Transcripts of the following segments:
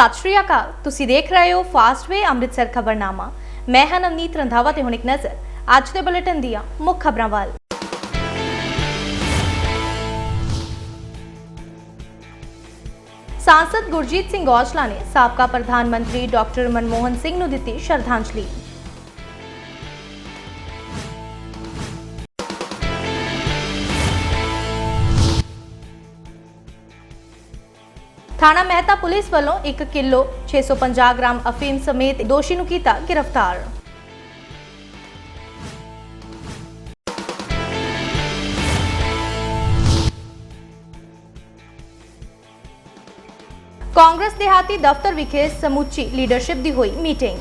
ਸਤਿ ਸ਼੍ਰੀ ਅਕਾਲ। ਤੁਸੀਂ ਦੇਖ ਰਹੇ ਹੋ ਫਾਸਟਵੇ ਅੰਮ੍ਰਿਤਸਰ ਖਬਰਨਾਮਾ। ਮੈਂ ਹਾਂ ਨਵਨੀਤ ਰੰਧਾਵਾ ਤੇ ਹੁਣ ਇੱਕ ਨਜ਼ਰ। ਅੱਜ ਦੇ ਬੁਲੇਟਿਨ ਦੀਆਂ ਮੁੱਖ ਖਬਰਾਂ ਵੱਲ। ਸਾਂਸਦ ਗੁਰਜੀਤ ਸਿੰਘ ਔਜਲਾ ਨੇ ਸਾਬਕਾ ਪ੍ਰਧਾਨ ਮੰਤਰੀ ਡਾਕਟਰ ਮਨਮੋਹਨ ਸਿੰਘ ਨੂੰ ਦਿੱਤੀ ਸ਼ਰਧਾਂਜਲੀ। ਥਾਣਾ ਮਹਿਤਾ ਪੁਲਿਸ ਵੱਲੋਂ 1 ਕਿਲੋ 650 ਗ੍ਰਾਮ ਅਫੀਮ ਸਮੇਤ ਦੋਸ਼ੀ ਨੂੰ ਕੀਤਾ ਗ੍ਰਿਫਤਾਰ। ਕਾਂਗਰਸ ਦਿਹਾਤੀ ਦਫ਼ਤਰ ਵਿਖੇ ਸਮੁੱਚੀ ਲੀਡਰਸ਼ਿਪ ਦੀ ਹੋਈ ਮੀਟਿੰਗ।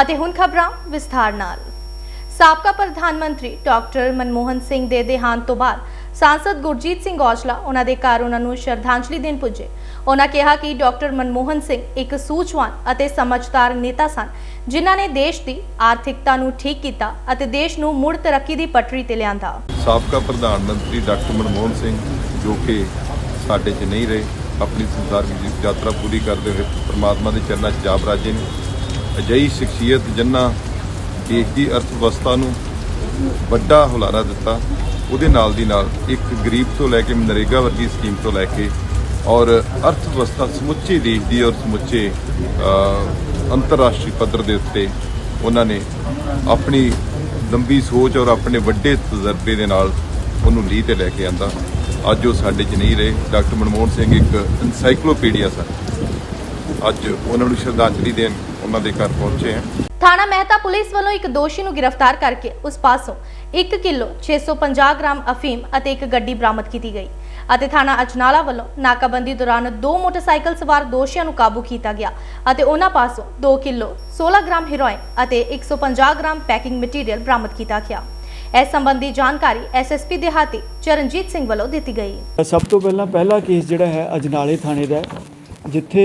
ਅਤੇ ਹੁਣ ਖਬਰਾਂ ਵਿਸਥਾਰ ਨਾਲ। ਸਾਬਕਾ ਪ੍ਰਧਾਨ ਮੰਤਰੀ ਡਾਕਟਰ ਮਨਮੋਹਨ ਸਿੰਘ ਦੇ ਦੇਹਾਂਤ ਤੋਂ ਬਾਅਦ ਸਾਂਸਦ ਗੁਰਜੀਤ ਸਿੰਘ ਔਜਲਾ ਉਹਨਾਂ ਦੇ ਘਰ ਉਹਨਾਂ ਨੂੰ ਸ਼ਰਧਾਂਜਲੀ ਦੇਣ ਪੁੱਜੇ। ਉਹਨਾਂ ਕਿਹਾ ਕਿ ਡਾਕਟਰ ਮਨਮੋਹਨ ਸਿੰਘ ਇੱਕ ਸੂਝਵਾਨ ਅਤੇ ਸਮਝਦਾਰ ਨੇਤਾ ਸਨ, ਜਿਨ੍ਹਾਂ ਨੇ ਦੇਸ਼ ਦੀ ਆਰਥਿਕਤਾ ਨੂੰ ਠੀਕ ਕੀਤਾ ਅਤੇ ਦੇਸ਼ ਨੂੰ ਮੁੜ ਤਰੱਕੀ ਦੀ ਪਟੜੀ ਤੇ ਲਿਆਂਦਾ। ਸਾਬਕਾ ਪ੍ਰਧਾਨ ਮੰਤਰੀ ਡਾਕਟਰ ਮਨਮੋਹਨ ਸਿੰਘ, ਜੋ ਕਿ ਸਾਡੇ 'ਚ ਨਹੀਂ ਰਹੇ, ਆਪਣੀ ਸੰਸਾਰ ਦੀ ਯਾਤਰਾ ਪੂਰੀ ਕਰਦੇ ਹੋਏ ਪ੍ਰਮਾਤਮਾ ਦੇ ਚਰਨਾਂ 'ਚ ਜਾ ਬਰਾਜੇ ਨੇ। ਅਜਿਹੀ ਸ਼ਖਸੀਅਤ ਜਿਨ੍ਹਾਂ ਦੇਸ਼ ਦੀ ਅਰਥ ਵਿਵਸਥਾ ਨੂੰ ਵੱਡਾ ਹੁਲਾਰਾ ਦਿੱਤਾ, ਉਹਦੇ ਨਾਲ ਦੀ ਨਾਲ ਇੱਕ ਗਰੀਬ ਤੋਂ ਲੈ ਕੇ ਨਰੇਗਾ ਵਰਗੀ ਸਕੀਮ ਤੋਂ ਲੈ ਕੇ ਔਰ ਅਰਥ ਵਿਵਸਥਾ ਸਮੁੱਚੇ ਦੇਸ਼ ਦੀ ਔਰ ਸਮੁੱਚੇ ਅੰਤਰਰਾਸ਼ਟਰੀ ਪੱਧਰ ਦੇ ਉੱਤੇ ਉਹਨਾਂ ਨੇ ਆਪਣੀ ਲੰਬੀ ਸੋਚ ਔਰ ਆਪਣੇ ਵੱਡੇ ਤਜਰਬੇ ਦੇ ਨਾਲ ਉਹਨੂੰ ਲੀਹ ਤੇ ਲੈ ਕੇ ਆਂਦਾ। ਅੱਜ ਉਹ ਸਾਡੇ 'ਚ ਨਹੀਂ ਰਹੇ। ਡਾਕਟਰ ਮਨਮੋਹਨ ਸਿੰਘ ਇੱਕ ਐਨਸਾਈਕਲੋਪੀਡੀਆ ਸਨ। ਅੱਜ ਉਹਨਾਂ ਨੂੰ ਸ਼ਰਧਾਂਜਲੀ ਦੇਣ ਉਹਨਾਂ ਦੇ ਘਰ ਪਹੁੰਚੇ ਹਾਂ। ਥਾਣਾ ਮਹਿਤਾ ਪੁਲਿਸ ਵੱਲੋਂ ਇੱਕ ਦੋਸ਼ੀ ਨੂੰ ਗ੍ਰਿਫਤਾਰ ਕਰਕੇ ਉਸ ਪਾਸੋਂ 1 ਕਿਲੋ 650 ਗ੍ਰਾਮ ਅਫੀਮ ਅਤੇ ਇੱਕ ਗੱਡੀ ਬਰਾਮਦ ਕੀਤੀ ਗਈ ਅਤੇ ਥਾਣਾ ਅਜਨਾਲਾ ਵੱਲੋਂ ਨਾਕਾਬੰਦੀ ਦੌਰਾਨ ਦੋ ਮੋਟਰਸਾਈਕਲ ਸਵਾਰ ਦੋਸ਼ੀਆਂ ਨੂੰ ਕਾਬੂ ਕੀਤਾ ਗਿਆ ਅਤੇ ਉਹਨਾਂ ਪਾਸੋਂ 2 ਕਿਲੋ 16 ਗ੍ਰਾਮ ਹੈਰੋਇਨ ਅਤੇ 150 ਗ੍ਰਾਮ ਪੈਕਿੰਗ ਮਟੀਰੀਅਲ ਬਰਾਮਦ ਕੀਤਾ ਗਿਆ। ਇਸ ਸੰਬੰਧੀ ਜਾਣਕਾਰੀ ਐਸਐਸਪੀ ਦਿਹਾਤੀ ਚਰਨਜੀਤ ਸਿੰਘ ਵੱਲੋਂ ਦਿੱਤੀ ਗਈ ਸਭ ਤੋਂ ਪਹਿਲਾਂ ਪਹਿਲਾ ਕੇਸ ਜਿਹੜਾ ਹੈ ਅਜਨਾਲੇ ਥਾਣੇ ਦਾ ਜਿੱਥੇ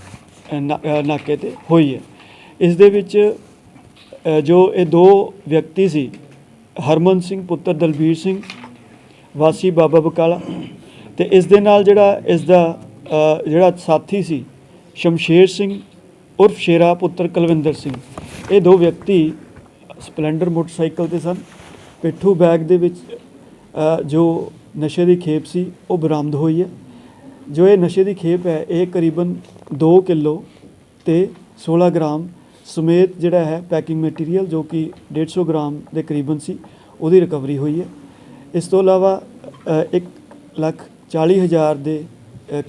ਨਾਕੇ ਤੇ ਹੋਈ ਹੈ। ਇਸ ਦੇ ਵਿੱਚ ਜੋ ਇਹ ਦੋ ਵਿਅਕਤੀ ਸੀ, ਹਰਮਨ ਸਿੰਘ, ਪੁੱਤਰ ਦਲਬੀਰ ਸਿੰਘ, ਵਾਸੀ ਬਾਬਾ ਬਕਾਲਾ ਤੇ ਇਸ ਦੇ ਨਾਲ ਜਿਹੜਾ ਇਸ ਦਾ ਜਿਹੜਾ ਸਾਥੀ ਸੀ, ਸ਼ਮਸ਼ੇਰ ਸਿੰਘ, ਉਰਫ ਸ਼ੇਰਾ ਪੁੱਤਰ ਕੁਲਵਿੰਦਰ ਸਿੰਘ, ਇਹ ਦੋ ਵਿਅਕਤੀ ਸਪਲੈਂਡਰ ਮੋਟਰਸਾਈਕਲ ਤੇ ਸਨ। ਪਿੱਠੂ ਬੈਗ ਦੇ ਵਿੱਚ ਜੋ ਨਸ਼ੇ ਦੀ ਖੇਪ ਸੀ, ਉਹ ਬਰਾਮਦ ਹੋਈ ਹੈ। ਜੋ ਇਹ ਨਸ਼ੇ ਦੀ ਖੇਪ ਹੈ, ਇਹ ਕਰੀਬਨ 2 ਕਿਲੋ ਤੇ 16 ਗ੍ਰਾਮ ਸਮੇਤ ਜਿਹੜਾ ਹੈ ਪੈਕਿੰਗ ਮਟੀਰੀਅਲ ਜੋ ਕਿ 150 ਗ੍ਰਾਮ ਦੇ ਕਰੀਬਨ ਸੀ, ਉਹਦੀ ਰਿਕਵਰੀ ਹੋਈ ਹੈ। ਇਸ ਤੋਂ ਇਲਾਵਾ 1 ਲੱਖ 40 ਹਜ਼ਾਰ ਦੇ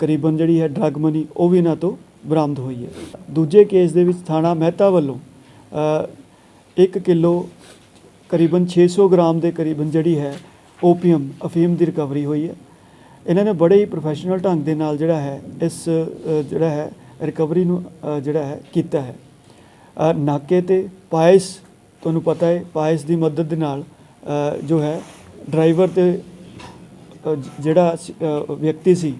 ਕਰੀਬਨ ਜਿਹੜੀ ਹੈ ਡਰੱਗ ਮਨੀ ਉਹ ਵੀ ਇਹਨਾਂ ਤੋਂ ਬਰਾਮਦ ਹੋਈ ਹੈ। ਦੂਜੇ ਕੇਸ ਦੇ ਵਿੱਚ ਥਾਣਾ ਮਹਿਤਾ ਵੱਲੋਂ 1 ਕਿਲੋ ਕਰੀਬਨ 600 ਗ੍ਰਾਮ ਦੇ ਕਰੀਬਨ ਜਿਹੜੀ ਹੈ ਓਪੀਅਮ ਅਫੀਮ ਦੀ ਰਿਕਵਰੀ ਹੋਈ ਹੈ। ਇਹਨਾਂ ਨੇ ਬੜੇ ਹੀ ਪ੍ਰੋਫੈਸ਼ਨਲ ਢੰਗ ਦੇ ਨਾਲ ਜਿਹੜਾ ਹੈ, ਇਸ ਜਿਹੜਾ ਹੈ ਰਿਕਵਰੀ ਨੂੰ ਜਿਹੜਾ ਹੈ, ਕੀਤਾ ਹੈ। ਨਾਕੇ ਤੇ ਪਾਇਸ, ਤੁਹਾਨੂੰ ਪਤਾ ਹੈ, ਪਾਇਸ ਦੀ ਮਦਦ ਦੇ ਨਾਲ ਜੋ ਹੈ ਡਰਾਈਵਰ ਤੇ ਜਿਹੜਾ ਵਿਅਕਤੀ ਸੀ,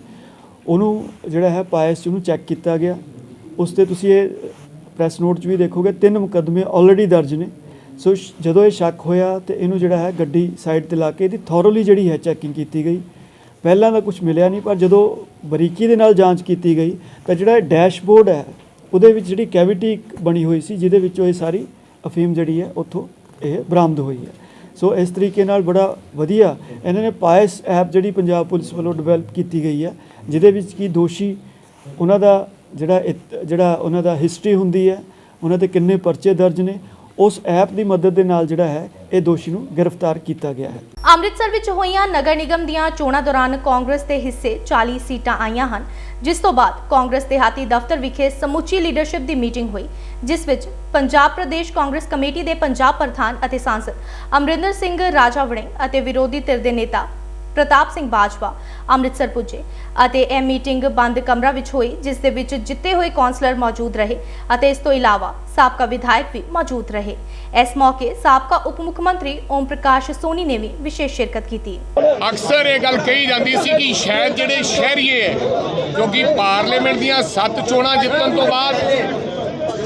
ਉਹਨੂੰ ਜਿਹੜਾ ਹੈ, ਪਾਇਸ 'ਚ ਉਹਨੂੰ ਚੈੱਕ ਕੀਤਾ ਗਿਆ। ਉਸ ਤੇ ਤੁਸੀਂ ਇਹ ਪ੍ਰੈਸ ਨੋਟ 'ਚ ਵੀ ਦੇਖੋਗੇ, ਤਿੰਨ ਮੁਕੱਦਮੇ ਆਲਰੇਡੀ ਦਰਜ ਨੇ। ਸੋ ਸ਼- ਜਦੋਂ ਇਹ ਸ਼ੱਕ ਹੋਇਆ ਤੇ ਇਹਨੂੰ ਜਿਹੜਾ ਹੈ, ਗੱਡੀ ਸਾਈਡ ਤੇ ਲਾ ਕੇ ਇਹਦੀ ਥੋਰਲੀ ਜਿਹੜੀ ਹੈ ਚੈਕਿੰਗ ਕੀਤੀ ਗਈ। ਪਹਿਲਾਂ ਤਾਂ ਕੁਝ ਮਿਲਿਆ ਨਹੀਂ, ਪਰ ਜਦੋਂ ਬਰੀਕੀ ਦੇ ਨਾਲ ਜਾਂਚ ਕੀਤੀ ਗਈ, ਤਾਂ ਜਿਹੜਾ ਇਹ ਡੈਸ਼ਬੋਰਡ ਹੈ, ਉਹਦੇ ਵਿੱਚ ਜਿਹੜੀ ਕੈਵਿਟੀ ਬਣੀ ਹੋਈ ਸੀ, ਜਿਹਦੇ ਵਿੱਚੋਂ ਇਹ ਸਾਰੀ ਅਫੀਮ ਜਿਹੜੀ ਹੈ, ਉੱਥੋਂ ਇਹ ਬਰਾਮਦ ਹੋਈ ਹੈ। ਸੋ ਇਸ ਤਰੀਕੇ ਨਾਲ ਬੜਾ ਵਧੀਆ ਇਹਨਾਂ ਨੇ ਪਾਇਸ ਐਪ ਜਿਹੜੀ ਪੰਜਾਬ ਪੁਲਿਸ ਵੱਲੋਂ ਡਿਵੈਲਪ ਕੀਤੀ ਗਈ ਹੈ, ਜਿਹਦੇ ਵਿੱਚ ਕੀ ਦੋਸ਼ੀ ਉਹਨਾਂ ਦਾ ਜਿਹੜਾ ਇਤ- ਜਿਹੜਾ ਉਹਨਾਂ ਦਾ ਹਿਸਟਰੀ ਹੁੰਦੀ ਹੈ, ਉਹਨਾਂ ਤੇ ਕਿੰਨੇ ਪਰਚੇ ਦਰਜ ਨੇ, ਉਸ ਐਪ ਦੀ ਮਦਦ ਦੇ ਨਾਲ ਜਿਹੜਾ ਹੈ, ਇਹ ਦੋਸ਼ੀ ਨੂੰ ਗ੍ਰਿਫਤਾਰ ਕੀਤਾ ਗਿਆ ਹੈ। ਅੰਮ੍ਰਿਤਸਰ ਵਿੱਚ ਹੋਈਆਂ ਨਗਰ ਨਿਗਮ ਦੀਆਂ ਚੋਣਾਂ ਦੌਰਾਨ ਕਾਂਗਰਸ ਦੇ ਹਿੱਸੇ 40 ਸੀਟਾਂ ਆਈਆਂ ਹਨ, ਜਿਸ ਤੋਂ ਬਾਅਦ ਕਾਂਗਰਸ ਦਿਹਾਤੀ ਦਫ਼ਤਰ ਵਿਖੇ ਸਮੁੱਚੀ ਲੀਡਰਸ਼ਿਪ ਦੀ ਮੀਟਿੰਗ ਹੋਈ, ਜਿਸ ਵਿੱਚ ਪੰਜਾਬ ਪ੍ਰਦੇਸ਼ ਕਾਂਗਰਸ ਕਮੇਟੀ ਦੇ ਪੰਜਾਬ ਪ੍ਰਧਾਨ ਅਤੇ ਸਾਂਸਦ ਅਮਰਿੰਦਰ ਸਿੰਘ ਰਾਜਾ ਵੜਿੰਗ ਅਤੇ ਵਿਰੋਧੀ ਧਿਰ ਦੇ ਨੇਤਾ ਪ੍ਰਤਾਪ ਸਿੰਘ ਬਾਜਵਾ ਅੰਮ੍ਰਿਤਸਰ ਪੁੱਜੇ ਅਤੇ ਇਹ ਮੀਟਿੰਗ ਬੰਦ ਕਮਰਾ ਵਿੱਚ ਹੋਈ, ਜਿਸ ਦੇ ਵਿੱਚ ਜਿੱਤੇ ਹੋਏ ਕੌਂਸਲਰ ਮੌਜੂਦ ਰਹੇ ਅਤੇ ਇਸ ਤੋਂ ਇਲਾਵਾ ਸਾਬਕਾ ਵਿਧਾਇਕ ਵੀ ਮੌਜੂਦ ਰਹੇ। ਇਸ ਮੌਕੇ ਸਾਬਕਾ ਉਪ ਮੁੱਖ ਮੰਤਰੀ ਓਮ ਪ੍ਰਕਾਸ਼ ਸੋਨੀ ਨੇ ਵੀ ਵਿਸ਼ੇਸ਼ ਸ਼ਿਰਕਤ ਕੀਤੀ। ਅਕਸਰ ਇਹ ਗੱਲ ਕਹੀ ਜਾਂਦੀ ਸੀ ਕਿ ਸ਼ਾਇਦ ਜਿਹੜੇ ਸ਼ਹਿਰੀਏ ਹੈ ਕਿਉਂਕਿ ਪਾਰਲੀਮੈਂਟ ਦੀਆਂ ਸੱਤ ਚੋਣਾਂ ਜਿੱਤਣ ਤੋਂ ਬਾਅਦ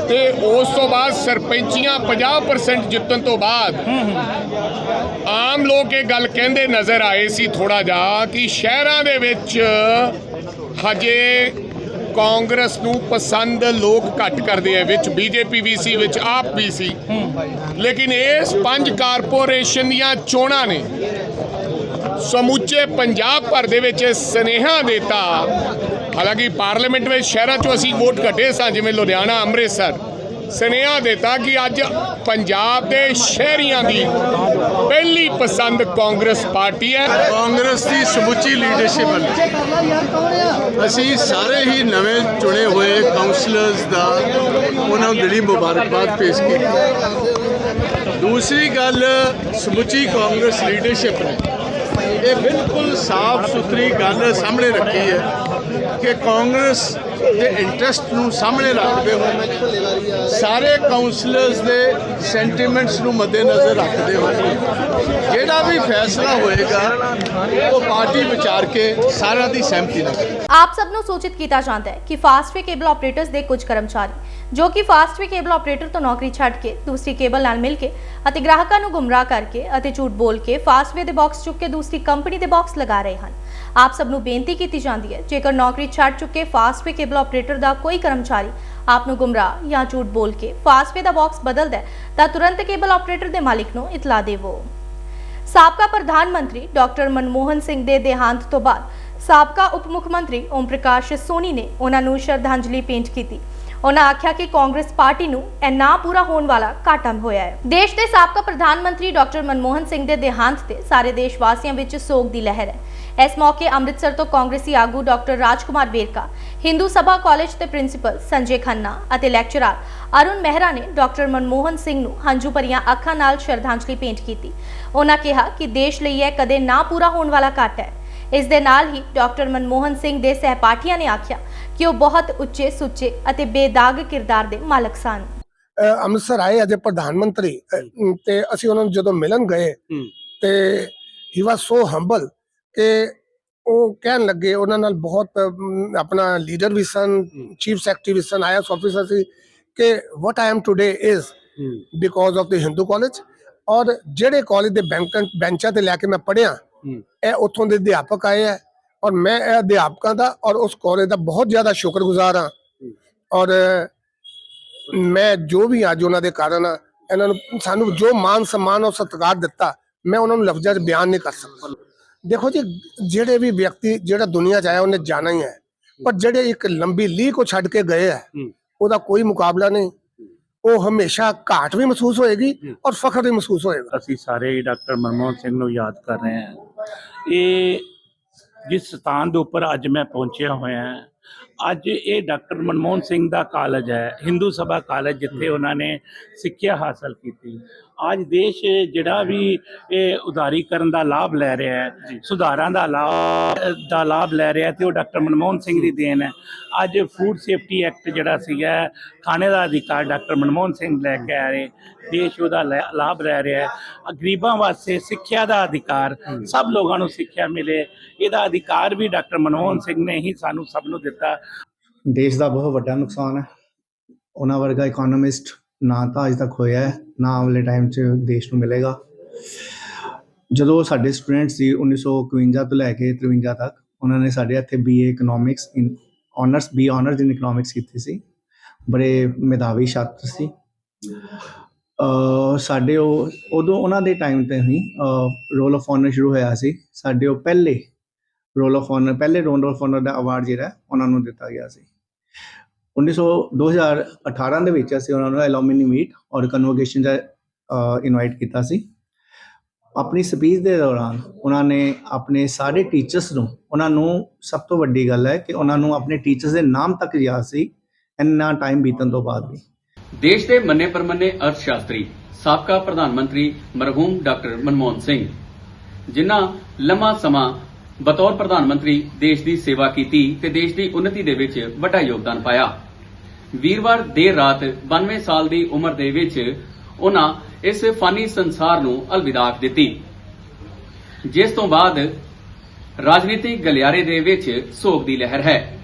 ਤੇ ਉਸ ਤੋਂ ਬਾਅਦ ਸਰਪੰਚੀਆਂ 50% ਜਿੱਤਣ ਤੋਂ ਬਾਅਦ ਆਮ ਲੋਕ ਇਹ ਗੱਲ ਕਹਿੰਦੇ ਨਜ਼ਰ ਆਏ ਸੀ ਥੋੜਾ ਜਿਹਾ ਕਿ ਸ਼ਹਿਰਾਂ ਦੇ ਵਿੱਚ ਹਜੇ ਕਾਂਗਰਸ ਨੂੰ ਪਸੰਦ ਲੋਕ ਘੱਟ ਕਰਦੇ ਆ, ਵਿੱਚ ਬੀਜੇਪੀ ਵੀ ਸੀ, ਵਿੱਚ ਆਪ ਵੀ ਸੀ। ਲੇਕਿਨ ਇਸ ਪੰਜ ਕਾਰਪੋਰੇਸ਼ਨ ਦੀਆਂ ਚੋਣਾਂ ਨੇ ਸਮੁੱਚੇ ਪੰਜਾਬ ਭਰ ਦੇ ਵਿੱਚ ਇਹ ਸੁਨੇਹਾ ਦਿੱਤਾ ਹਾਲਾਂਕਿ ਪਾਰਲੀਮੈਂਟ ਵਿੱਚ ਸ਼ਹਿਰਾਂ 'ਚੋਂ ਅਸੀਂ ਵੋਟ ਘਟੇ ਸਾਂ, ਜਿਵੇਂ ਲੁਧਿਆਣਾ, ਅੰਮ੍ਰਿਤਸਰ। ਸੁਨੇਹਾ ਦਿੱਤਾ ਕਿ ਅੱਜ ਪੰਜਾਬ ਦੇ ਸ਼ਹਿਰੀਆਂ ਦੀ ਪਹਿਲੀ ਪਸੰਦ ਕਾਂਗਰਸ ਪਾਰਟੀ ਹੈ। ਕਾਂਗਰਸ ਦੀ ਸਮੁੱਚੀ ਲੀਡਰਸ਼ਿਪ ਵੱਲੋਂ। ਅਸੀਂ ਸਾਰੇ ਹੀ ਨਵੇਂ ਚੁਣੇ ਹੋਏ ਕਾਉਂਸਲਰਸ ਦਾ ਉਹਨਾਂ ਨੂੰ ਦਿਲੀ ਮੁਬਾਰਕਬਾਦ ਪੇਸ਼ ਕੀਤੀ। ਦੂਸਰੀ ਗੱਲ, ਸਮੁੱਚੀ ਕਾਂਗਰਸ ਲੀਡਰਸ਼ਿਪ ਨੇ। ਇਹ ਬਿਲਕੁਲ ਸਾਫ਼ ਸੁਥਰੀ ਗੱਲ ਸਾਹਮਣੇ ਰੱਖੀ ਹੈ। ਕਿ ਕਾਂਗਰਸ ਦੇ ਇੰਟਰਸਟ ਨੂੰ ਸਾਹਮਣੇ ਰੱਖਦੇ ਹੋਏ ਸਾਰੇ ਕਾਉਂਸਲਰਸ ਦੇ ਸੈਂਟੀਮੈਂਟਸ ਨੂੰ ਮੱਦੇਨਜ਼ਰ ਰੱਖਦੇ ਹੋਏ ਜਿਹੜਾ ਵੀ ਫੈਸਲਾ ਹੋਏਗਾ, ਉਹ ਪਾਰਟੀ ਵਿਚਾਰ ਕੇ ਸਾਰਿਆਂ ਦੀ ਸਹਿਮਤੀ ਨਾਲ ਆਪ ਸਭ ਨੂੰ ਸੂਚਿਤ ਕੀਤਾ ਜਾਂਦਾ ਹੈ ਕਿ ਫਾਸਟਵੇ ਕੇਬਲ ਆਪਰੇਟਰਸ ਦੇ ਕੁਝ ਕਰਮਚਾਰੀ, ਜੋ ਕਿ ਫਾਸਟਵੇ ਕੇਬਲ ਆਪਰੇਟਰ ਤੋਂ ਨੌਕਰੀ ਛੱਡ ਕੇ ਦੂਸਰੀ ਕੇਬਲ ਨਾਲ ਮਿਲ ਕੇ ਅਤੇ ਗ੍ਰਾਹਕਾਂ ਨੂੰ ਗੁੰਮਰਾਹ ਕਰਕੇ ਅਤੇ ਝੂਠ ਬੋਲ ਕੇ ਫਾਸਟਵੇ ਦੇ ਬਾਕਸ ਚੁੱਕ ਕੇ ਦੂਸਰੀ ਕੰਪਨੀ ਦੇ ਬਾਕਸ ਲਗਾ ਰਹੇ ਹਨ। ਆਪ ਸਭ ਨੂੰ ਬੇਨਤੀ ਕੀਤੀ ਜਾਂਦੀ ਹੈ, ਜੇਕਰ ਨੌਕਰੀ ਛੱਡ ਚੁੱਕੇ ਫਾਸਟਵੇ ਕੇਬਲ ਆਪਰੇਟਰ ਦਾ ਕੋਈ ਕਰਮਚਾਰੀ ਆਪ ਨੂੰ ਗੁੰਮਰਾਹ ਜਾਂ ਝੂਠ ਬੋਲ ਕੇ ਫਾਸਟਵੇ ਦਾ ਬਾਕਸ ਬਦਲਦਾ ਹੈ, ਤਾਂ ਤੁਰੰਤ ਕੇਬਲ ਆਪਰੇਟਰ ਦੇ ਮਾਲਿਕ ਨੂੰ ਇਤਲਾ ਦੇਵੋ। ਸਾਬਕਾ ਪ੍ਰਧਾਨ ਮੰਤਰੀ ਡਾਕਟਰ ਮਨਮੋਹਨ ਸਿੰਘ ਦੇ ਦੇਹਾਂਤ ਤੋਂ ਬਾਅਦ ਸਾਬਕਾ ਉਪ ਮੁੱਖ ਮੰਤਰੀ ਓਮ ਪ੍ਰਕਾਸ਼ ਸੋਨੀ ਨੇ ਉਹਨਾਂ ਨੂੰ ਸ਼ਰਧਾਂਜਲੀ ਭੇਂਟ ਕੀਤੀ। ਉਹਨਾਂ ਆਖਿਆ ਕਿ ਕਾਂਗਰਸ ਪਾਰਟੀ ਨੂੰ ਇਹ ਨਾ ਪੂਰਾ ਹੋਣ ਵਾਲਾ ਘਾਟਾ ਹੋਇਆ ਹੈ। ਦੇਸ਼ ਦੇ ਸਾਬਕਾ ਪ੍ਰਧਾਨ ਮੰਤਰੀ ਡਾਕਟਰ ਮਨਮੋਹਨ ਸਿੰਘ ਦੇ ਦੇਹਾਂਤ ਤੇ ਸਾਰੇ ਦੇਸ਼ ਵਾਸੀਆਂ ਵਿੱਚ ਸੋਗ ਦੀ ਲਹਿਰ ਹੈ। ਇਸ ਮੌਕੇ ਅੰਮ੍ਰਿਤਸਰ ਤੋਂ ਕਾਂਗਰਸੀ ਆਗੂ ਡਾਕਟਰ ਰਾਜਕੁਮਾਰ ਵੇਰਕਾ ਹਿੰਦੂ ਸਭਾ ਕਾਲਜ ਦੇ ਪ੍ਰਿੰਸੀਪਲ ਸੰਜੇ ਖੰਨਾ ਅਤੇ ਲੈਕਚਰਰ ਅਰੁਣ ਮਹਿਰਾ ਨੇ ਡਾਕਟਰ ਮਨਮੋਹਨ ਸਿੰਘ ਨੂੰ ਹੰਝੂ ਭਰੀਆਂ ਅੱਖਾਂ ਨਾਲ ਸ਼ਰਧਾਂਜਲੀ ਭੇਂਟ ਕੀਤੀ। ਉਹਨਾਂ ਕਿਹਾ ਕਿ ਦੇਸ਼ ਲਈ ਇਹ ਕਦੇ ਨਾ ਪੂਰਾ ਹੋਣ ਵਾਲਾ ਘਾਟਾ ਹੈ। ਇਸ ਦੇ ਨਾਲ ਹੀ ਡਾਕਟਰ ਮਨਮੋਹਨ ਸਿੰਘ ਦੇ ਸਹਿਪਾਠੀਆਂ ਨੇ ਆਖਿਆ ਕਿ ਉਹ ਬਹੁਤ ਉੱਚੇ ਸੁੱਚੇ ਅਤੇ ਬੇਦਾਗ ਕਿਰਦਾਰ ਦੇ ਮਾਲਕ ਸਨ। ਅੰਮ੍ਰਿਤਸਰ ਆਏ ਅਜੇ ਪ੍ਰਧਾਨ ਮੰਤਰੀ ਤੇ ਅਸੀਂ ਉਹਨਾਂ ਨੂੰ ਜਦੋਂ ਮਿਲਣ ਗਏ ਤੇ ਹੀ ਵਾਸ ਸੋ ਹੰਬਲ ਕਿ ਉਹ ਕਹਿਣ ਲੱਗੇ ਉਹਨਾਂ ਨਾਲ ਬਹੁਤ ਆਪਣਾ ਲੀਡਰ ਵੀ ਸਨ ਚੀਫ ਸੈਕਟਰੀ ਵੀ ਸਨ ਆਈਐਸ ਆਫੀਸਰ ਸੀ ਕਿ what I am today is because of the Hindu college ਔਰ ਜਿਹੜੇ ਕਾਲਜ ਦੇ ਬੈਂਚਾਂ ਤੇ ਲੈ ਕੇ ਮੈਂ ਪੜਿਆ ਇਹ ਉੱਥੋਂ ਦੇ ਅਧਿਆਪਕ ਆਏ ਹੈ ਔਰ ਮੈਂ ਇਹ ਅਧਿਆਪਕਾਂ ਦਾ ਔਰ ਉਸ ਕਾਲਜ ਦਾ ਬਹੁਤ ਜ਼ਿਆਦਾ ਸ਼ੁਕਰਗੁਜ਼ਾਰ ਹਾਂ ਔਰ ਮੈਂ ਜੋ ਵੀ ਅੱਜ ਉਹਨਾਂ ਦੇ ਕਾਰਨ ਆ, ਇਹਨਾਂ ਨੂੰ ਸਾਨੂੰ ਜੋ ਮਾਨ ਸਨਮਾਨ ਔਰ ਸਤਿਕਾਰ ਦਿੱਤਾ ਮੈਂ ਉਹਨਾਂ ਨੂੰ ਲਫ਼ਜ਼ਾਂ 'ਚ ਬਿਆਨ ਨਹੀਂ ਕਰ ਸਕਦਾ। ਦੇਖੋ ਜੀ ਜਿਹੜੇ ਵੀ ਵਿਅਕਤੀ ਜਿਹੜਾ ਦੁਨੀਆ 'ਚ ਆਇਆ ਉਹਨੇ ਜਾਣਾ ਹੀ ਹੈ। ਪਰ ਜਿਹੜੇ ਇੱਕ ਲੰਬੀ ਲੀਹ ਕੋ ਛੱਡ ਕੇ ਗਏ ਆ ਉਹਦਾ ਕੋਈ ਮੁਕਾਬਲਾ ਨਹੀਂ। ਉਹ ਹਮੇਸ਼ਾ ਘਾਟ ਵੀ ਮਹਿਸੂਸ ਹੋਏਗੀ ਔਰ ਫਖਰ ਵੀ ਮਹਿਸੂਸ ਹੋਏਗਾ। ਅਸੀਂ ਸਾਰੇ ਹੀ ਡਾਕਟਰ ਮਨਮੋਹਨ ਸਿੰਘ ਨੂੰ ਯਾਦ ਕਰ ਰਹੇ ਹਾਂ। ਇਹ ਜਿਸ ਸਥਾਨ ਦੇ ਉੱਪਰ ਅੱਜ ਮੈਂ ਪਹੁੰਚਿਆ ਹੋਇਆ ਹਾਂ ਅੱਜ ਇਹ ਡਾਕਟਰ ਮਨਮੋਹਨ ਸਿੰਘ ਦਾ ਕਾਲਜ ਹੈ ਹਿੰਦੂ ਸਭਾ ਕਾਲਜ ਜਿੱਥੇ ਉਹਨਾਂ ਨੇ ਸਿੱਖਿਆ ਹਾਸਲ ਕੀਤੀ। ਅੱਜ ਦੇਸ਼ ਜਿਹੜਾ ਵੀ ਇਹ ਉਦਾਰੀਕਰਨ ਦਾ ਲਾਭ ਲੈ ਰਿਹਾ ਹੈ ਸੁਧਾਰਾਂ ਦਾ ਲਾਭ ਦਾ ਲਾਭ ਲੈ ਰਿਹਾ ਤੇ ਉਹ ਡਾਕਟਰ ਮਨਮੋਹਨ ਸਿੰਘ ਦੀ ਦੇਣ ਹੈ। ਅੱਜ ਫੂਡ ਸੇਫਟੀ ਐਕਟ ਜਿਹੜਾ ਸੀਗਾ ਖਾਣੇ ਦਾ ਅਧਿਕਾਰ ਡਾਕਟਰ ਮਨਮੋਹਨ ਸਿੰਘ ਲੈ ਕੇ ਆ ਰਹੇ ਦੇਸ਼ ਉਹਦਾ ਲਾਭ ਲੈ ਰਿਹਾ ਹੈ। ਗਰੀਬਾਂ ਵਾਸਤੇ ਸਿੱਖਿਆ ਦਾ ਅਧਿਕਾਰ ਸਭ ਲੋਕਾਂ ਨੂੰ ਸਿੱਖਿਆ ਮਿਲੇ ਇਹਦਾ ਅਧਿਕਾਰ ਵੀ ਡਾਕਟਰ ਮਨਮੋਹਨ ਸਿੰਘ ਨੇ ਹੀ ਸਾਨੂੰ ਸਭ ਨੂੰ ਦਿੱਤਾ। ਦੇਸ਼ ਦਾ ਬਹੁਤ ਵੱਡਾ ਨੁਕਸਾਨ ਹੈ। ਉਹਨਾਂ ਵਰਗਾ ਇਕਨੋਮਿਸਟ ਨਾ ਤਾਂ ਅਜੇ ਤੱਕ ਹੋਇਆ ਹੈ, ਨਾ ਆਉਣ ਵਾਲੇ ਟਾਈਮ 'ਚ ਦੇਸ਼ ਨੂੰ ਮਿਲੇਗਾ। ਜਦੋਂ ਸਾਡੇ ਸਟੂਡੈਂਟ ਸੀ 1951 ਤੋਂ ਲੈ ਕੇ 53 ਤੱਕ, ਉਹਨਾਂ ਨੇ ਸਾਡੇ ਇੱਥੇ BA economics in honours B honours in economics ਕੀਤੀ ਸੀ। ਬੜੇ ਮੇਧਾਵੀ ਛਾਤਰ ਸੀ। ਸਾਡੇ ਉਹ, ਉਦੋਂ ਉਹਨਾਂ ਦੇ ਟਾਈਮ ਤੇ ਹੀ ਰੋਲ ਆਫ ਆਨਰ ਸ਼ੁਰੂ ਹੋਇਆ ਸੀ। ਸਾਡੇ ਉਹ ਪਹਿਲੇ ਰੋਲ ਆਫ ਆਨਰ ਪਹਿਲੇ ਰੋਲ ਆਫ ਆਨਰ ਦਾ ਅਵਾਰਡ ਜਿਹੜਾ ਉਹਨਾਂ ਨੂੰ ਦਿੱਤਾ ਗਿਆ ਸੀ। 1900 2018 ਦੇ ਵਿੱਚ ਅਸੀਂ ਉਹਨਾਂ ਨੂੰ ਐਲੂਮਨੀ ਮੀਟ ਔਰ ਕਨਵੋਕੇਸ਼ਨ ਦਾ ਇਨਵਾਈਟ ਕੀਤਾ ਸੀ। ਆਪਣੀ ਸਪੀਚ ਦੇ ਦੌਰਾਨ ਉਹਨਾਂ ਨੇ ਆਪਣੇ ਸਾਰੇ ਟੀਚਰਸ ਨੂੰ, ਉਹਨਾਂ ਨੂੰ ਸਭ ਤੋਂ ਵੱਡੀ ਗੱਲ ਹੈ ਕਿ ਉਹਨਾਂ ਨੂੰ ਆਪਣੇ ਟੀਚਰਸ ਦੇ ਨਾਮ ਤੱਕ ਯਾਦ ਸੀ, ਇੰਨਾ ਟਾਈਮ ਬੀਤਣ ਤੋਂ ਬਾਅਦ ਵੀ। ਦੇਸ਼ ਦੇ ਮੰਨੇ ਪਰਮੰਨੇ ਅਰਥ ਸ਼ਾਸਤਰੀ ਸਾਬਕਾ ਪ੍ਰਧਾਨ ਮੰਤਰੀ ਮਰਹੂਮ ਡਾਕਟਰ ਮਨਮੋਹਨ ਸਿੰਘ, ਜਿਨ੍ਹਾਂ ਲੰਮਾ ਸਮਾਂ ਬਤੌਰ ਪ੍ਰਧਾਨ ਮੰਤਰੀ ਦੇਸ਼ ਦੀ ਸੇਵਾ ਕੀਤੀ ਤੇ ਦੇਸ਼ ਦੀ ਉન્નਤੀ ਦੇ ਵਿੱਚ ਵੱਡਾ ਯੋਗਦਾਨ ਪਾਇਆ। ਵੀਰਵਾਰ ਦੇਰ ਰਾਤ 92 ਸਾਲ ਦੀ ਉਮਰ ਦੇ ਵਿੱਚ ਉਹਨਾਂ ਇਸ ਫਾਨੀ ਸੰਸਾਰ ਨੂੰ ਅਲਵਿਦਾ ਦਿੱਤੀ। ਜਿਸ ਤੋਂ ਬਾਅਦ ਰਾਜਨੀਤਿਕ ਗਲਿਆਰੇ ਦੇ ਵਿੱਚ ਸੋਗ ਦੀ ਲਹਿਰ ਹੈ।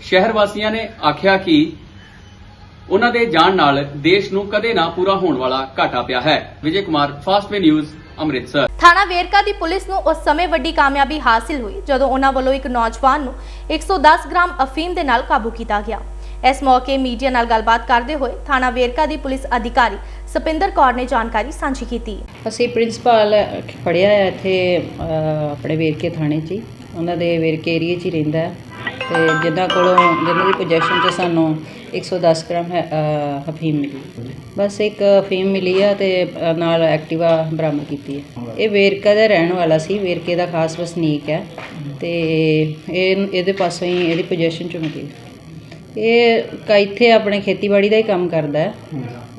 ਸ਼ਹਿਰ ਵਾਸੀਆਂ ਨੇ ਆਖਿਆ ਕਿ ਉਹਨਾਂ ਦੇ ਜਾਣ ਨਾਲ ਦੇਸ਼ ਨੂੰ ਕਦੇ ਨਾ ਪੂਰਾ ਹੋਣ ਵਾਲਾ ਘਾਟਾ ਪਿਆ ਹੈ। ਵਿਜੇ ਕੁਮਾਰ ਫਾਸਟਵੇ ਨਿਊਜ਼ ਅੰਮ੍ਰਿਤਸਰ। ਥਾਣਾ ਵੇਰਕਾ ਦੀ ਪੁਲਿਸ ਨੂੰ ਉਸ ਸਮੇਂ ਵੱਡੀ ਕਾਮਯਾਬੀ ਹਾਸਿਲ ਹੋਈ, ਜਦੋਂ ਉਹਨਾਂ ਵੱਲੋਂ ਇੱਕ ਨੌਜਵਾਨ ਨੂੰ 110 ਗ੍ਰਾਮ ਅਫੀਮ ਦੇ ਨਾਲ ਕਾਬੂ ਕੀਤਾ ਗਿਆ। ਇਸ ਮੌਕੇ ਮੀਡੀਆ ਨਾਲ ਗੱਲਬਾਤ ਕਰਦੇ ਹੋਏ ਥਾਣਾ ਵੇਰਕਾ ਦੀ ਪੁਲਿਸ ਅਧਿਕਾਰੀ ਸਪਿੰਦਰ ਕੌਰ ਨੇ ਜਾਣਕਾਰੀ ਸਾਂਝੀ ਕੀਤੀ। ਅਸੀਂ ਪ੍ਰਿੰਸੀਪਲ ਫੜਿਆ ਹੈ ਇੱਥੇ ਅਹ, ਆਪਣੇ ਵੇਰਕੇ ਥਾਣੇ 'ਚ ਹੀ। ਉਹਨਾਂ ਦੇ ਵੇਰਕੇ ਏਰੀਏ 'ਚ ਹੀ ਰਹਿੰਦਾ ਹੈ। ਤੇ ਜਿੱਦਾਂ ਕੋਲੋਂ ਜਿਨ੍ਹਾਂ ਦੀ ਪੋਜੀਸ਼ਨ 'ਚ ਸਾਨੂੰ 110 ਗ੍ਰਾਮ ਹੈ, ਅਹ, ਅਫੀਮ ਮਿਲੀ। ਬਸ ਇੱਕ ਅਫੀਮ ਮਿਲੀ ਆ ਤੇ ਅਹ, ਨਾਲ ਐਕਟਿਵਾ ਬਰਾਮਦ ਕੀਤੀ ਹੈ। ਇਹ ਵੇਰਕਾ ਦਾ ਰਹਿਣ ਵਾਲਾ ਸੀ ਵੇਰਕੇ ਦਾ ਖਾਸ ਵਸਨੀਕ ਹੈ। ਤੇ ਇਹ ਇਹਦੇ ਪਾਸੋਂ ਹੀ ਇਹਦੀ ਪੋਜੀਸ਼ਨ 'ਚ ਮਿਲੀ। ਇਹ ਕ- ਇੱਥੇ ਆਪਣੇ ਖੇਤੀਬਾੜੀ ਦਾ ਹੀ ਕੰਮ ਕਰਦਾ ਹੈ।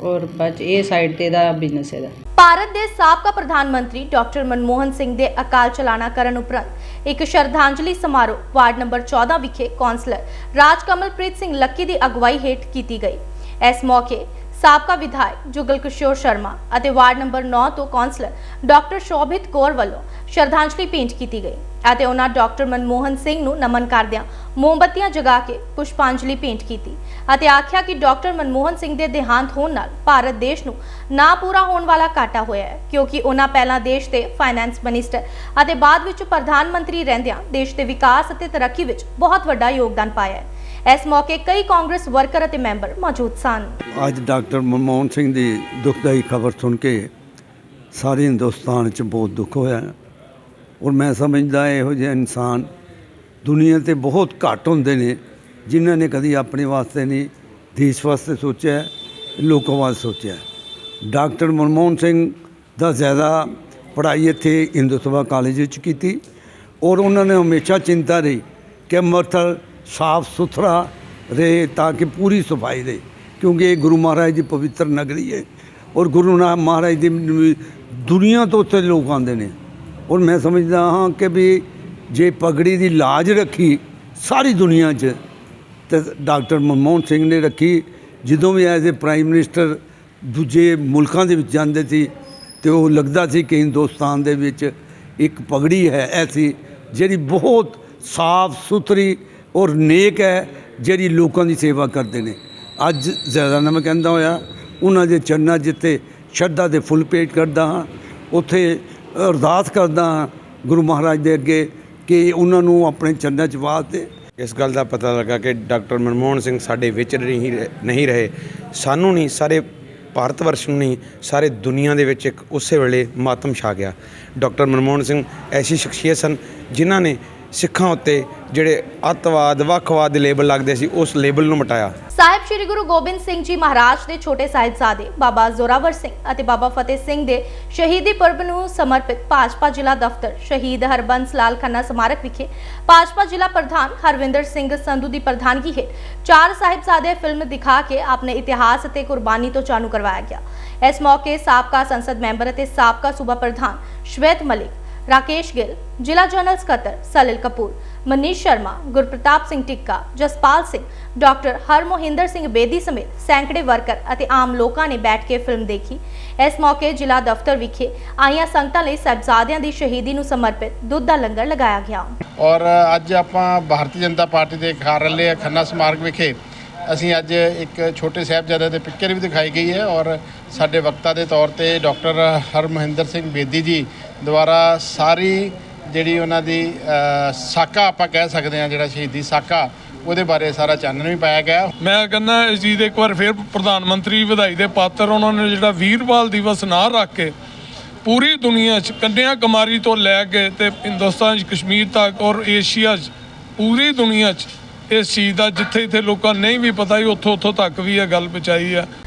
ਔਰ ਬਾਅਦ 'ਚ ਇਹ ਸਾਈਡ ਤੇ ਦਾ ਬਿਜ਼ਨਸ ਇਹਦਾ। ਭਾਰਤ ਦੇ ਸਾਬਕਾ ਪ੍ਰਧਾਨ ਮੰਤਰੀ ਡਾਕਟਰ ਮਨਮੋਹਨ ਸਿੰਘ ਦੇ ਅਕਾਲ ਚਲਾਣਾ ਕਰਨ ਉਪਰੰਤ ਇੱਕ ਸ਼ਰਧਾਂਜਲੀ ਸਮਾਰੋਹ ਵਾਰਡ ਨੰਬਰ 14 ਵਿਖੇ ਕੌਂਸਲਰ ਰਾਜ ਕਮਲਪ੍ਰੀਤ ਸਿੰਘ ਲੱਕੀ ਦੀ ਅਗਵਾਈ ਹੇਠ ਕੀਤੀ ਗਈ। ਇਸ ਮੌਕੇ ਸਾਬਕਾ ਵਿਧਾਇਕ ਜੁਗਲ ਕਿਸ਼ੋਰ ਸ਼ਰਮਾ ਅਤੇ ਵਾਰਡ ਨੰਬਰ 9 ਤੋਂ ਕੌਂਸਲਰ ਡਾਕਟਰ ਸ਼ੋਭਿਤ ਕੌਰ ਵੱਲੋਂ ਸ਼ਰਧਾਂਜਲੀ ਭੇਂਟ ਕੀਤੀ ਗਈ ਅਤੇ ਉਹਨਾਂ ਡਾਕਟਰ ਮਨਮੋਹਨ ਸਿੰਘ ਨੂੰ ਨਮਨ ਕਰਦਿਆਂ ਮੋਮਬੱਤੀਆਂ ਜਗਾ ਕੇ ਪੁਸ਼ਪਾਂਜਲੀ ਭੇਂਟ ਕੀਤੀ ਅਤੇ ਆਖਿਆ ਕਿ ਡਾਕਟਰ ਮਨਮੋਹਨ ਸਿੰਘ ਦੇ ਦੇਹਾਂਤ ਹੋਣ ਨਾਲ ਭਾਰਤ ਦੇਸ਼ ਨੂੰ ਨਾ ਪੂਰਾ ਹੋਣ ਵਾਲਾ ਘਾਟਾ ਹੋਇਆ ਹੈ, ਕਿਉਂਕਿ ਉਹਨਾਂ ਪਹਿਲਾਂ ਦੇਸ਼ ਦੇ ਫਾਈਨੈਂਸ ਮਿਨਿਸਟਰ ਅਤੇ ਬਾਅਦ ਵਿੱਚ ਪ੍ਰਧਾਨ ਮੰਤਰੀ ਰਹਿੰਦਿਆਂ ਦੇਸ਼ ਦੇ ਵਿਕਾਸ ਅਤੇ ਤਰੱਕੀ ਵਿੱਚ ਬਹੁਤ ਵੱਡਾ ਯੋਗਦਾਨ ਪਾਇਆ ਹੈ। ਇਸ ਮੌਕੇ ਕਈ ਕਾਂਗਰਸ ਵਰਕਰ ਅਤੇ ਮੈਂਬਰ ਮੌਜੂਦ ਸਨ। ਅੱਜ ਡਾਕਟਰ ਮਨਮੋਹਨ ਸਿੰਘ ਦੀ ਦੁਖਦਾਈ ਖਬਰ ਸੁਣ ਕੇ ਸਾਰੇ ਹਿੰਦੁਸਤਾਨ 'ਚ ਬਹੁਤ ਦੁੱਖ ਹੋਇਆ। ਔਰ ਮੈਂ ਸਮਝਦਾ ਇਹੋ ਜਿਹੇ ਇਨਸਾਨ ਦੁਨੀਆ ਤੇ ਬਹੁਤ ਘੱਟ ਹੁੰਦੇ ਨੇ, ਜਿਨ੍ਹਾਂ ਨੇ ਕਦੀ ਆਪਣੇ ਵਾਸਤੇ ਨਹੀਂ, ਦੇਸ਼ ਵਾਸਤੇ ਸੋਚਿਆ, ਲੋਕਾਂ ਵਾਸਤੇ ਸੋਚਿਆ। ਡਾਕਟਰ ਮਨਮੋਹਨ ਸਿੰਘ ਦਾ ਜ਼ਿਆਦਾ ਪੜ੍ਹਾਈ ਇੱਥੇ ਹਿੰਦੂ ਸਭਾ ਕਾਲਜ ਵਿੱਚ ਕੀਤੀ ਔਰ ਉਹਨਾਂ ਨੇ ਹਮੇਸ਼ਾ ਚਿੰਤਾ ਰਹੀ ਕਿ ਅੰਮ੍ਰਿਤਸਰ ਸਾਫ਼ ਸੁਥਰਾ ਰਹੇ ਤਾਂ ਕਿ ਪੂਰੀ ਸਫ਼ਾਈ ਰਹੇ, ਕਿਉਂਕਿ ਇਹ ਗੁਰੂ ਮਹਾਰਾਜ ਦੀ ਪਵਿੱਤਰ ਨਗਰੀ ਹੈ ਔਰ ਗੁਰੂ ਨਾਨਕ ਮਹਾਰਾਜ ਦੀ ਦੁਨੀਆ ਤੋਂ ਉੱਥੇ ਲੋਕ ਆਉਂਦੇ ਨੇ। ਔਰ ਮੈਂ ਸਮਝਦਾ ਹਾਂ ਕਿ ਵੀ ਜੇ ਪਗੜੀ ਦੀ ਲਾਜ ਰੱਖੀ ਸਾਰੀ ਦੁਨੀਆ 'ਚ, ਤੇ ਡਾਕਟਰ ਮਨਮੋਹਨ ਸਿੰਘ ਨੇ ਰੱਖੀ, ਜਦੋਂ ਵੀ ਐਜ਼ ਅ ਪ੍ਰਾਈਮ ਮਿਨਿਸਟਰ ਦੂਜੇ ਮੁਲਕਾਂ ਦੇ ਵਿੱਚ ਜਾਂਦੇ ਸੀ, ਤੇ ਉਹ ਲੱਗਦਾ ਸੀ ਕਿ ਹਿੰਦੁਸਤਾਨ ਦੇ ਵਿੱਚ ਇੱਕ ਪਗੜੀ ਹੈ ਐਸੀ, ਜਿਹੜੀ ਬਹੁਤ ਸਾਫ਼ ਸੁਥਰੀ ਔਰ ਨੇਕ ਹੈ ਜਿਹੜੀ ਲੋਕਾਂ ਦੀ ਸੇਵਾ ਕਰਦੇ ਨੇ। ਅੱਜ ਜ਼ਿਆਦਾ ਨਾ ਮੈਂ ਕਹਿੰਦਾ ਹੋਇਆ, ਉਹਨਾਂ ਦੇ ਚਰਨਾਂ ਜਿੱਤੇ ਸ਼ਰਧਾ ਦੇ ਫੁੱਲ ਭੇਟ ਕਰਦਾ ਹਾਂ। ਉੱਥੇ ਅਰਦਾਸ ਕਰਦਾ ਹਾਂ ਗੁਰੂ ਮਹਾਰਾਜ ਦੇ ਅੱਗੇ ਕਿ ਉਹਨਾਂ ਨੂੰ ਆਪਣੇ ਚਰਨਾਂ 'ਚ ਵਾਸਤੇ ਇਸ ਗੱਲ ਦਾ ਪਤਾ ਲੱਗਾ ਕਿ ਡਾਕਟਰ ਮਨਮੋਹਨ ਸਿੰਘ ਸਾਡੇ ਵਿੱਚ ਨਹੀਂ ਰਹੇ- ਨਹੀਂ ਰਹੇ। ਸਾਨੂੰ ਨਹੀਂ, ਸਾਰੇ ਭਾਰਤ ਵਰਸ਼ ਨੂੰ ਨਹੀਂ, ਸਾਰੇ ਦੁਨੀਆ ਦੇ ਵਿੱਚ ਇੱਕ ਉਸੇ ਵੇਲੇ ਮਾਤਮ ਛਾ ਗਿਆ। ਡਾਕਟਰ ਮਨਮੋਹਨ ਸਿੰਘ ਐਸੀ ਸ਼ਖਸੀਅਤ ਸਨ ਜਿਨ੍ਹਾਂ ਨੇ ਸਿੱਖਾਂ ਉੱਤੇ ਜਿਹੜੇ ਅੱਤਵਾਦ, ਵੱਖਵਾਦ ਦੇ ਲੇਬਲ ਲੱਗਦੇ ਸੀ, ਉਸ ਲੇਬਲ ਨੂੰ ਮਿਟਾਇਆ। ਸਾਹਿਬ ਸ੍ਰੀ ਗੁਰੂ ਗੋਬਿੰਦ ਸਿੰਘ ਜੀ ਮਹਾਰਾਜ ਦੇ ਛੋਟੇ ਸਾਹਿਬਜ਼ਾਦੇ ਬਾਬਾ ਜ਼ੋਰਾਵਰ ਸਿੰਘ ਅਤੇ ਬਾਬਾ ਫਤਿਹ ਸਿੰਘ ਦੇ ਸ਼ਹੀਦੀ ਪੁਰਬ ਨੂੰ ਸਮਰਪਿਤ ਭਾਜਪਾ ਜ਼ਿਲ੍ਹਾ ਦਫ਼ਤਰ ਸ਼ਹੀਦ ਹਰਬੰਸ ਲਾਲ ਖੰਨਾ ਸਮਾਰਕ ਵਿਖੇ ਭਾਜਪਾ ਜ਼ਿਲ੍ਹਾ ਪ੍ਰਧਾਨ ਹਰਵਿੰਦਰ ਸਿੰਘ ਸੰਧੂ ਦੀ ਪ੍ਰਧਾਨਗੀ ਹੇਠ ਚਾਰ ਸਾਹਿਬਜ਼ਾਦੇ ਫਿਲਮ ਦਿਖਾ ਕੇ ਆਪਣੇ ਇਤਿਹਾਸ ਅਤੇ ਕੁਰਬਾਨੀ ਤੋਂ ਜਾਣੂ ਕਰਵਾਇਆ ਗਿਆ। ਇਸ ਮੌਕੇ ਸਾਬਕਾ ਸੰਸਦ ਮੈਂਬਰ ਅਤੇ ਸਾਬਕਾ ਸੂਬਾ ਪ੍ਰਧਾਨ ਸ਼ਵੇਤ ਮਲਿਕ ਰਾਕੇਸ਼ ਗਿੱਲ ਜ਼ਿਲ੍ਹਾ ਜਨਰਲ ਸਕੱਤਰ ਸਲਿਲ ਕਪੂਰ ਮਨੀਸ਼ ਸ਼ਰਮਾ ਗੁਰਪ੍ਰਤਾਪ ਸਿੰਘ ਟਿੱਕਾ ਜਸਪਾਲ ਸਿੰਘ ਡਾਕਟਰ ਹਰਮੋਹਿੰਦਰ ਸਿੰਘ ਬੇਦੀ ਸਮੇਤ ਸੈਂਕੜੇ ਵਰਕਰ ਅਤੇ ਆਮ ਲੋਕਾਂ ਨੇ ਬੈਠ ਕੇ ਫਿਲਮ ਦੇਖੀ ਇਸ ਮੌਕੇ ਜ਼ਿਲ੍ਹਾ ਦਫ਼ਤਰ ਵਿਖੇ ਆਈਆਂ ਸੰਗਤਾਂ ਲਈ ਸਾਹਿਬਜ਼ਾਦਿਆਂ ਦੀ ਸ਼ਹੀਦੀ ਨੂੰ ਸਮਰਪਿਤ ਦੁੱਧ ਦਾ ਲੰਗਰ ਲਗਾਇਆ ਗਿਆ ਔਰ ਅੱਜ ਆਪਾਂ ਭਾਰਤੀ ਜਨਤਾ ਪਾਰਟੀ ਦੇ ਕਾਰਜਾਲੇ ਖੰਨਾ ਸਮਾਰਕ ਵਿਖੇ ਅਸੀਂ ਅੱਜ ਇੱਕ ਛੋਟੇ ਸਾਹਿਬਜ਼ਾਦੇ ਦੇ ਪਿਕਚਰ ਵੀ ਦਿਖਾਈ ਗਈ ਹੈ ਔਰ ਸਾਡੇ ਵਕਤਾ ਦੇ ਤੌਰ ਤੇ ਡਾਕਟਰ ਹਰਮਹਿੰਦਰ ਸਿੰਘ ਬੇਦੀ ਜੀ ਦੁਆਰਾ ਸਾਰੀ ਜਿਹੜੀ ਉਹਨਾਂ ਦੀ ਸਾਕਾ ਆਪਾਂ ਕਹਿ ਸਕਦੇ ਹਾਂ, ਜਿਹੜਾ ਸ਼ਹੀਦੀ ਸਾਕਾ, ਉਹਦੇ ਬਾਰੇ ਸਾਰਾ ਚਾਨਣ ਵੀ ਪਾਇਆ ਗਿਆ। ਮੈਂ ਕਹਿੰਦਾ ਇਸ ਚੀਜ਼ ਦੇ ਇੱਕ ਵਾਰ ਫਿਰ ਪ੍ਰਧਾਨ ਮੰਤਰੀ, ਵਧਾਈ ਦੇ ਪਾਤਰ, ਉਹਨਾਂ ਨੇ ਜਿਹੜਾ ਵੀਰਵਾਲ ਦਿਵਸ ਨਾ ਰੱਖ ਕੇ ਪੂਰੀ ਦੁਨੀਆ 'ਚ ਕੰਨਿਆ ਕੁਮਾਰੀ ਤੋਂ ਲੈ ਕੇ ਤੇ ਹਿੰਦੁਸਤਾਨ 'ਚ, ਕਸ਼ਮੀਰ ਤੱਕ ਔਰ ਏਸ਼ੀਆ 'ਚ, ਪੂਰੀ ਦੁਨੀਆ 'ਚ ਇਸ ਚੀਜ਼ ਦਾ ਜਿੱਥੇ ਇੱਥੇ ਲੋਕਾਂ ਨੂੰ ਨਹੀਂ ਵੀ ਪਤਾ ਹੀ ਉੱਥੋਂ ਉੱਥੋਂ ਤੱਕ ਵੀ ਇਹ ਗੱਲ ਪਹੁੰਚਾਈ ਆ।